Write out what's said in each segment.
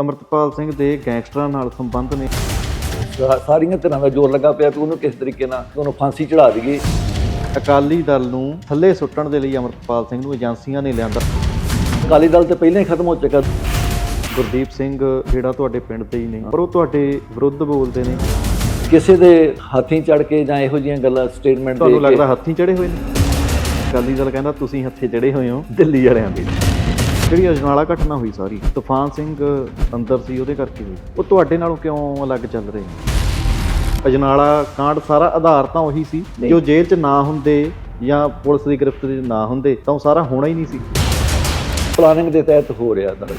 ਅਮਰਤਪਾਲ ਸਿੰਘ ਦੇ ਗੈਂਗਸਟਰਾਂ ਨਾਲ ਸੰਬੰਧ ਨੇ। ਸਾਰੀਆਂ ਤਰ੍ਹਾਂ ਦਾ ਜ਼ੋਰ ਲੱਗਾ ਪਿਆ ਕਿ ਉਹਨੂੰ ਕਿਸ ਤਰੀਕੇ ਨਾਲ ਉਹਨੂੰ ਫਾਂਸੀ ਚੜਾ ਦਈਏ। ਅਕਾਲੀ ਦਲ ਨੂੰ ਥੱਲੇ ਸੁੱਟਣ ਦੇ ਲਈ ਅਮਰਤਪਾਲ ਸਿੰਘ ਨੂੰ ਏਜੰਸੀਆਂ ਨੇ ਲਿਆਂਦਾ। ਅਕਾਲੀ ਦਲ ਤੇ ਪਹਿਲਾਂ ਹੀ ਖਤਮ ਹੋ ਚੁੱਕਾ। ਗੁਰਦੀਪ ਸਿੰਘ ਜਿਹੜਾ ਤੁਹਾਡੇ ਪਿੰਡ ਦੇ ਹੀ ਨੇ ਪਰ ਉਹ ਤੁਹਾਡੇ ਵਿਰੁੱਧ ਬੋਲਦੇ ਨੇ। ਕਿਸੇ ਦੇ ਹੱਥੀਂ ਚੜ ਕੇ ਜਾਂ ਇਹੋ ਜਿਹੀਆਂ ਗੱਲਾਂ ਸਟੇਟਮੈਂਟ ਤੁਹਾਨੂੰ ਦੇ ਕੇ ਲੱਗਦਾ ਹੱਥੀਂ ਚੜੇ ਹੋਏ ਨੇ? ਅਕਾਲੀ ਦਲ ਕਹਿੰਦਾ ਤੁਸੀਂ ਹੱਥੇ ਚੜੇ ਹੋਏ ਹੋ ਦਿੱਲੀ ਵਾਲਿਆਂ ਦੇ। ਜਿਹੜੀ ਅਜਨਾਲਾ ਘਟਨਾ ਹੋਈ ਸਾਰੀ ਤੂਫਾਨ ਸਿੰਘ ਅੰਦਰ ਸੀ ਉਹਦੇ ਕਰਕੇ ਹੋਈ। ਉਹ ਤੁਹਾਡੇ ਨਾਲੋਂ ਕਿਉਂ ਅਲੱਗ ਚੱਲ ਰਹੇ ਨੇ? ਅਜਨਾਲਾ ਕਾਂਡ ਸਾਰਾ ਆਧਾਰ ਤਾਂ ਉਹੀ ਸੀ। ਜੋ ਜੇਲ੍ਹ 'ਚ ਨਾ ਹੁੰਦੇ ਜਾਂ ਪੁਲਿਸ ਦੀ ਗ੍ਰਿਫਤ 'ਚ ਨਾ ਹੁੰਦੇ ਤਾਂ ਉਹ ਸਾਰਾ ਹੋਣਾ ਹੀ ਨਹੀਂ ਸੀ। ਪਲਾਨਿੰਗ ਦੇ ਤਹਿਤ ਹੋ ਰਿਹਾ ਸਾਰਾ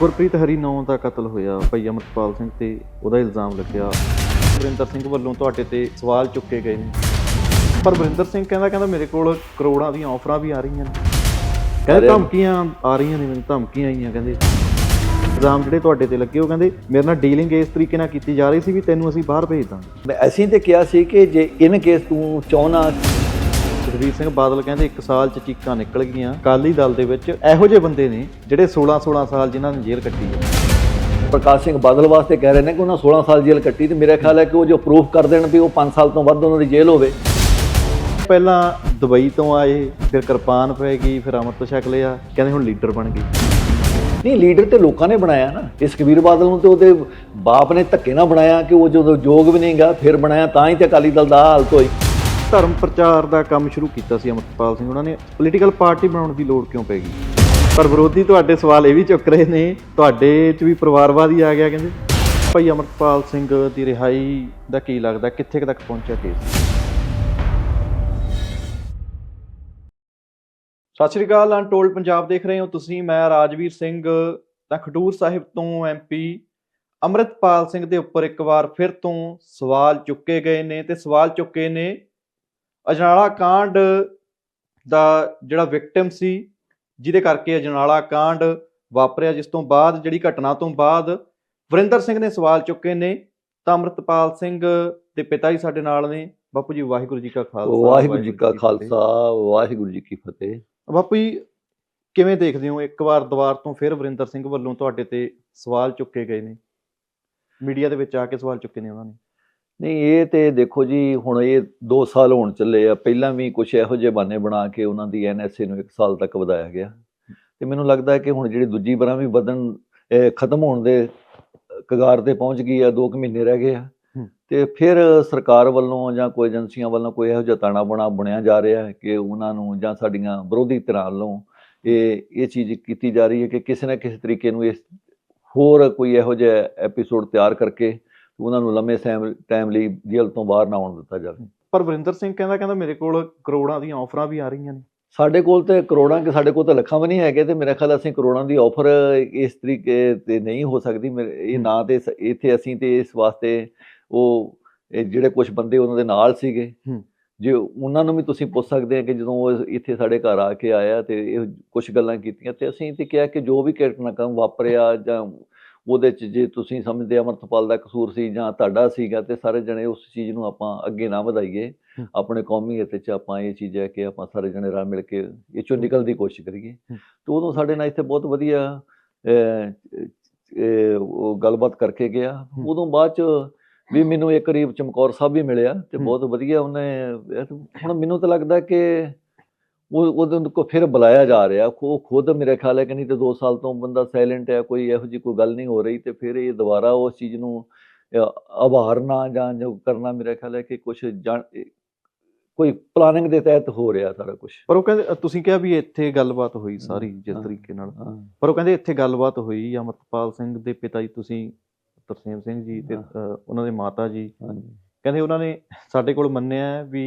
ਗੁਰਪ੍ਰੀਤ ਹਰੀ ਨੌ ਦਾ ਕਤਲ ਹੋਇਆ ਭਾਈ ਅਮਰਪਾਲ ਸਿੰਘ ਤੇ ਉਹਦਾ ਇਲਜ਼ਾਮ ਲੱਗਿਆ। ਵਰਿੰਦਰ ਸਿੰਘ ਵੱਲੋਂ ਤੁਹਾਡੇ ਤੇ ਸਵਾਲ ਚੁੱਕੇ ਗਏ ਨੇ। ਪਰ ਵਰਿੰਦਰ ਸਿੰਘ ਕਹਿੰਦਾ ਕਹਿੰਦਾ ਮੇਰੇ ਕੋਲ ਕਰੋੜਾਂ ਦੀਆਂ ਆਫਰਾਂ ਵੀ ਆ ਰਹੀਆਂ ਨੇ। ਕਹਿੰਦੇ ਧਮਕੀਆਂ ਆ ਰਹੀਆਂ ਨੇ ਮੈਨੂੰ ਧਮਕੀਆਂ ਆਈਆਂ ਕਹਿੰਦੇ। ਇਲਜ਼ਾਮ ਜਿਹੜੇ ਤੁਹਾਡੇ ਤੇ ਲੱਗੇ ਉਹ ਕਹਿੰਦੇ ਮੇਰੇ ਨਾਲ ਡੀਲਿੰਗ ਇਸ ਤਰੀਕੇ ਨਾਲ ਕੀਤੀ ਜਾ ਰਹੀ ਸੀ ਵੀ ਤੈਨੂੰ ਅਸੀਂ ਬਾਹਰ ਭੇਜ ਦਾਂਗੇ। ਮੈਂ ਅਸੀਂ ਤੇ ਕਿਹਾ ਸੀ ਕਿ ਜੇ ਇਨ ਕੇਸ ਤੂੰ ਚਾਹਨਾ ਸੁਖਬੀਰ ਸਿੰਘ ਬਾਦਲ ਕਹਿੰਦੇ ਇੱਕ ਸਾਲ ਚ ਚੀਕਾਂ ਨਿਕਲ ਗਈਆਂ। ਅਕਾਲੀ ਦਲ ਦੇ ਵਿੱਚ ਇਹੋ ਜਿਹੇ ਬੰਦੇ ਨੇ ਜਿਹੜੇ 16 16 ਸਾਲ ਜਿਨ੍ਹਾਂ ਨੇ ਜੇਲ੍ਹ ਕੱਟੀ ਹੈ। ਪ੍ਰਕਾਸ਼ ਸਿੰਘ ਬਾਦਲ ਵਾਸਤੇ ਕਹਿ ਰਹੇ ਨੇ ਕਿ ਉਹਨਾਂ 16 ਸਾਲ ਜੇਲ੍ਹ ਕੱਟੀ ਤੇ ਮੇਰਾ ਖਿਆਲ ਹੈ ਕਿ ਉਹ ਜੋ ਪ੍ਰੂਫ ਕਰ ਦੇਣ ਵੀ ਉਹ 5 ਸਾਲ ਤੋਂ ਵੱਧ ਉਹਨਾਂ ਦੀ ਜੇਲ੍ਹ ਹੋਵੇ। ਪਹਿਲਾਂ ਦੁਬਈ ਤੋਂ ਆਏ ਫਿਰ ਕਿਰਪਾਨ ਪੈ ਗਈ ਫਿਰ ਅੰਮ੍ਰਿਤ ਛਕ ਲਿਆ ਕਹਿੰਦੇ ਹੁਣ ਲੀਡਰ ਬਣ ਗਏ। ਨਹੀਂ ਲੀਡਰ ਤੇ ਲੋਕਾਂ ਨੇ ਬਣਾਇਆ ਨਾ। ਇਸ ਕਬੀਰ ਬਾਦਲ ਨੂੰ ਤੇ ਉਹਦੇ ਬਾਪ ਨੇ ਧੱਕੇ ਨਾਲ ਬਣਾਇਆ ਕਿ ਉਹ ਜਦੋਂ ਯੋਗ ਵੀ ਨਹੀਂਗਾ ਫਿਰ ਬਣਾਇਆ ਤਾਂ ਹੀ ਤੇ ਅਕਾਲੀ ਦਲ ਦਾ ਹਾਲਤ ਹੋਈ ਧਰਮ ਪ੍ਰਚਾਰ ਦਾ ਕੰਮ ਸ਼ੁਰੂ ਕੀਤਾ ਸੀ ਅਮਰਪਾਲ ਸਿੰਘ। ਉਹਨਾਂ ਨੇ ਪੋਲੀਟੀਕਲ ਪਾਰਟੀ ਬਣਾਉਣ ਦੀ ਲੋੜ ਕਿਉਂ ਪੈ ਗਈ? ਪਰ ਵਿਰੋਧੀ ਤੁਹਾਡੇ ਸਵਾਲ ਇਹ ਵੀ ਚੁੱਕ ਰਹੇ ਨੇ ਤੁਹਾਡੇ 'ਚ ਵੀ ਪਰਿਵਾਰਵਾਦ ਆ ਗਿਆ ਕਹਿੰਦੇ। ਭਾਈ ਅਮਰਪਾਲ ਸਿੰਘ ਦੀ ਰਿਹਾਈ ਦਾ ਕੀ ਲੱਗਦਾ ਕਿੱਥੇ ਤੱਕ ਪਹੁੰਚਿਆ ਕੇਸ? ਸਤਿ ਸ਼੍ਰੀ ਅਕਾਲ ਅਨਟੋਲਡ ਪੰਜਾਬ ਦੇਖ ਰਹੇ ਹੋ ਤੁਸੀਂ ਮੈਂ ਰਾਜਵੀਰ ਸਿੰਘ ਤਾਂ ਖਡੂਰ ਸਾਹਿਬ ਤੋਂ ਐਮਪੀ ਅੰਮ੍ਰਿਤਪਾਲ ਸਿੰਘ ਦੇ ਉੱਪਰ ਇੱਕ ਵਾਰ ਫਿਰ ਤੋਂ ਸਵਾਲ ਚੁੱਕੇ ਗਏ ਨੇ ਤੇ ਸਵਾਲ ਚੁੱਕੇ ਨੇ ਅਜਨਾਲਾ ਕਾਂਡ ਦਾ ਜਿਹੜਾ ਵਿਕਟਿਮ ਸੀ ਜਿਹਦੇ ਕਰਕੇ ਅਜਨਾਲਾ ਕਾਂਡ ਵਾਪਰਿਆ ਜਿਸ ਤੋਂ ਬਾਅਦ ਜਿਹੜੀ ਘਟਨਾ ਤੋਂ ਬਾਅਦ ਵਰਿੰਦਰ ਸਿੰਘ ਨੇ ਸਵਾਲ ਚੁੱਕੇ ਨੇ ਤਾਂ ਅੰਮ੍ਰਿਤਪਾਲ ਸਿੰਘ ਦੇ ਪਿਤਾ ਜੀ ਸਾਡੇ ਨਾਲ ਨੇ ਬਾਪੂ ਜੀ ਵਾਹਿਗੁਰੂ ਜੀ ਕਾ ਖਾਲਸਾ ਵਾਹਿਗੁਰੂ ਜੀ ਕਾ। ਖਾਲਸਾ ਵਾਹਿਗੁਰੂ ਜੀ ਕੀ ਫਤਿਹ ਬਾਪੂ ਜੀ, ਕਿਵੇਂ ਦੇਖਦੇ ਹੋ? ਇੱਕ ਵਾਰ ਦੁਬਾਰ ਤੋਂ ਫਿਰ ਵਰਿੰਦਰ ਸਿੰਘ ਵੱਲੋਂ ਤੁਹਾਡੇ ਤੇ ਸਵਾਲ ਚੁੱਕੇ ਗਏ ਨੇ। ਮੀਡੀਆ ਦੇ ਵਿੱਚ ਆ ਕੇ ਸਵਾਲ ਚੁੱਕੇ ਨੇ ਉਹਨਾਂ ਨੇ। ਨਹੀਂ, ਇਹ ਤੇ ਦੇਖੋ ਜੀ, ਹੁਣ ਇਹ 2 ਸਾਲ ਹੋਣ ਚੱਲੇ ਆ। ਪਹਿਲਾਂ ਵੀ ਕੁਝ ਇਹੋ ਜਿਹੇ ਬਾਨੇ ਬਣਾ ਕੇ ਉਹਨਾਂ ਦੀ ਐਨਐਸਏ ਨੂੰ 1 ਸਾਲ ਤੱਕ ਵਧਾਇਆ ਗਿਆ। ਤੇ ਮੈਨੂੰ ਲੱਗਦਾ ਹੈ ਕਿ ਹੁਣ ਜਿਹੜੀ ਦੂਜੀ ਬਰਾਂ ਵੀ ਵਧਣ ਖਤਮ ਹੋਣ ਦੇ ਕਗਾਰ ਤੇ ਪਹੁੰਚ ਗਈ ਆ 2 ਮਹੀਨੇ ਰਹਿ ਗਏ ਆ। ਤੇ ਫਿਰ ਸਰਕਾਰ ਵੱਲੋਂ ਜਾਂ ਕੋਈ ਏਜੰਸੀਆਂ ਵੱਲੋਂ ਕੋਈ ਇਹੋ ਜਿਹਾ ਤਾਣਾ ਬਣਾ ਬਣਿਆ ਜਾ ਰਿਹਾ ਹੈ ਕਿ ਉਹਨਾਂ ਨੂੰ ਜਾਂ ਸਾਡੀਆਂ ਵਿਰੋਧੀ ਧਿਰਾਂ ਵੱਲੋਂ ਇਹ ਇਹ ਚੀਜ਼ ਕੀਤੀ ਜਾ ਰਹੀ ਹੈ ਕਿ ਕਿਸੇ ਨਾ ਕਿਸੇ ਤਰੀਕੇ ਨੂੰ ਇਸ ਹੋਰ ਕੋਈ ਇਹੋ ਜਿਹਾ ਐਪੀਸੋਡ ਤਿਆਰ ਕਰਕੇ ਉਹਨਾਂ ਨੂੰ ਲੰਮੇ ਟਾਈਮ ਲਈ ਜੇਲ੍ਹ ਤੋਂ ਬਾਹਰ ਨਾ ਆਉਣ ਦਿੱਤਾ ਜਾਵੇ। ਪਰ ਵਰਿੰਦਰ ਸਿੰਘ ਕਹਿੰਦਾ ਕਹਿੰਦਾ ਮੇਰੇ ਕੋਲ ਕਰੋੜਾਂ ਦੀਆਂ ਆਫਰਾਂ ਵੀ ਆ ਰਹੀਆਂ ਨੇ। ਸਾਡੇ ਕੋਲ ਤੇ ਕਰੋੜਾਂ ਕਿ ਸਾਡੇ ਕੋਲ ਤਾਂ ਲੱਖਾਂ ਵੀ ਨਹੀਂ ਹੈਗੇ ਤੇ ਮੇਰੇ ਖਿਆਲ ਅਸੀਂ ਕਰੋੜਾਂ ਦੀ ਆਫਰ ਇਸ ਤਰੀਕੇ ਤੇ ਨਹੀਂ ਹੋ ਸਕਦੀ। ਮੇਰੇ- ਇਹ ਨਾ ਤੇ ਇੱਥੇ ਅਸੀਂ ਤੇ ਇਸ ਵਾਸਤੇ ਉਹ ਜਿਹੜੇ ਕੁਝ ਬੰਦੇ ਉਹਨਾਂ ਦੇ ਨਾਲ ਸੀਗੇ। ਜੇ ਉਹਨਾਂ ਨੂੰ ਵੀ ਤੁਸੀਂ ਪੁੱਛ ਸਕਦੇ ਆ ਕਿ ਜਦੋਂ ਉਹ ਇੱਥੇ ਸਾਡੇ ਘਰ ਆ ਕੇ ਆਇਆ ਤੇ ਇਹ ਕੁਝ ਗੱਲਾਂ ਕੀਤੀਆਂ ਤੇ ਅਸੀਂ ਤੇ ਕਿਹਾ ਕਿ ਜੋ ਵੀ ਘਟਨਾਕ੍ਰਮ ਵਾਪਰਿਆ ਜਾਂ ਉਹਦੇ ਚ ਜੇ ਤੁਸੀਂ ਸਮਝਦੇ ਅਮਰਤਪਾਲ ਦਾ ਕਸੂਰ ਸੀ ਜਾਂ ਤੁਹਾਡਾ ਸੀਗਾ ਤੇ ਸਾਰੇ ਜਣੇ ਉਸ ਚੀਜ਼ ਨੂੰ ਆਪਾਂ ਅੱਗੇ ਨਾ ਵਧਾਈਏ। ਆਪਣੇ ਕੌਮੀ ਹਿੱਤ ਚ ਆਪਾਂ ਇਹ ਚੀਜ਼ ਹੈ ਕਿ ਆਪਾਂ ਸਾਰੇ ਜਣੇ ਰਲ ਮਿਲ ਕੇ ਇਹ ਚੋਂ ਨਿਕਲਣ ਦੀ ਕੋਸ਼ਿਸ਼ ਕਰੀਏ। ਤੇ ਉਦੋਂ ਸਾਡੇ ਨਾਲ ਇੱਥੇ ਬਹੁਤ ਵਧੀਆ ਉਹ ਗੱਲਬਾਤ ਕਰਕੇ ਗਿਆ। ਉਦੋਂ ਬਾਅਦ ਚ ਵੀ ਮੈਨੂੰ ਇੱਕ ਕਰੀਬ ਚਮਕੌਰ ਸਾਹਿਬ ਵੀ ਮਿਲਿਆ ਤੇ। ਬਹੁਤ ਵਧੀਆ ਉਹਨੇ ਹੁਣ ਮੈਨੂੰ ਤਾਂ ਲੱਗਦਾ ਕਿ ਉਹ ਉਹਦੇ ਕੋ ਫਿਰ ਬੁਲਾਇਆ ਜਾ ਰਿਹਾ ਉਹ ਖੁਦ ਮੇਰੇ ਖਿਆਲ ਹੈ ਕਿ ਨਹੀਂ ਤੇ 2 ਸਾਲ ਤੋਂ ਬੰਦਾ ਸਾਇਲੈਂਟ ਹੈ ਕੋਈ ਇਹੋ ਜਿਹੀ ਕੋਈ ਗੱਲ ਨਹੀਂ ਹੋ ਰਹੀ ਤੇ ਫਿਰ ਇਹ ਦੁਬਾਰਾ ਉਸ ਚੀਜ਼ ਨੂੰ ਅਹ, ਆਭਾਰਨਾ ਜਾਂ ਜੋ ਕਰਨਾ ਮੇਰੇ ਖਿਆਲ ਹੈ ਕਿ ਕੁਝ ਕੋਈ ਪਲਾਨਿੰਗ ਦੇ ਤਹਿਤ ਹੋ ਰਿਹਾ ਸਾਰਾ ਕੁਝ ਪਰ ਉਹ ਕਹਿੰਦੇ ਤੁਸੀਂ ਕਿਹਾ ਵੀ ਇੱਥੇ ਗੱਲਬਾਤ ਹੋਈ ਸਾਰੀ ਜਿਸ। ਤਰੀਕੇ ਨਾਲ ਪਰ ਉਹ ਕਹਿੰਦੇ ਇੱਥੇ ਗੱਲਬਾਤ ਹੋਈ ਅਮਰਪਾਲ ਸਿੰਘ ਦੇ ਪਿਤਾ ਜੀ ਤੁਸੀਂ ਤਰਸੇਮ ਸਿੰਘ ਜੀ ਤੇ ਉਹਨਾਂ ਦੇ ਮਾਤਾ ਜੀ। ਕਹਿੰਦੇ ਉਹਨਾਂ ਨੇ ਸਾਡੇ ਕੋਲ ਮੰਨਿਆ ਵੀ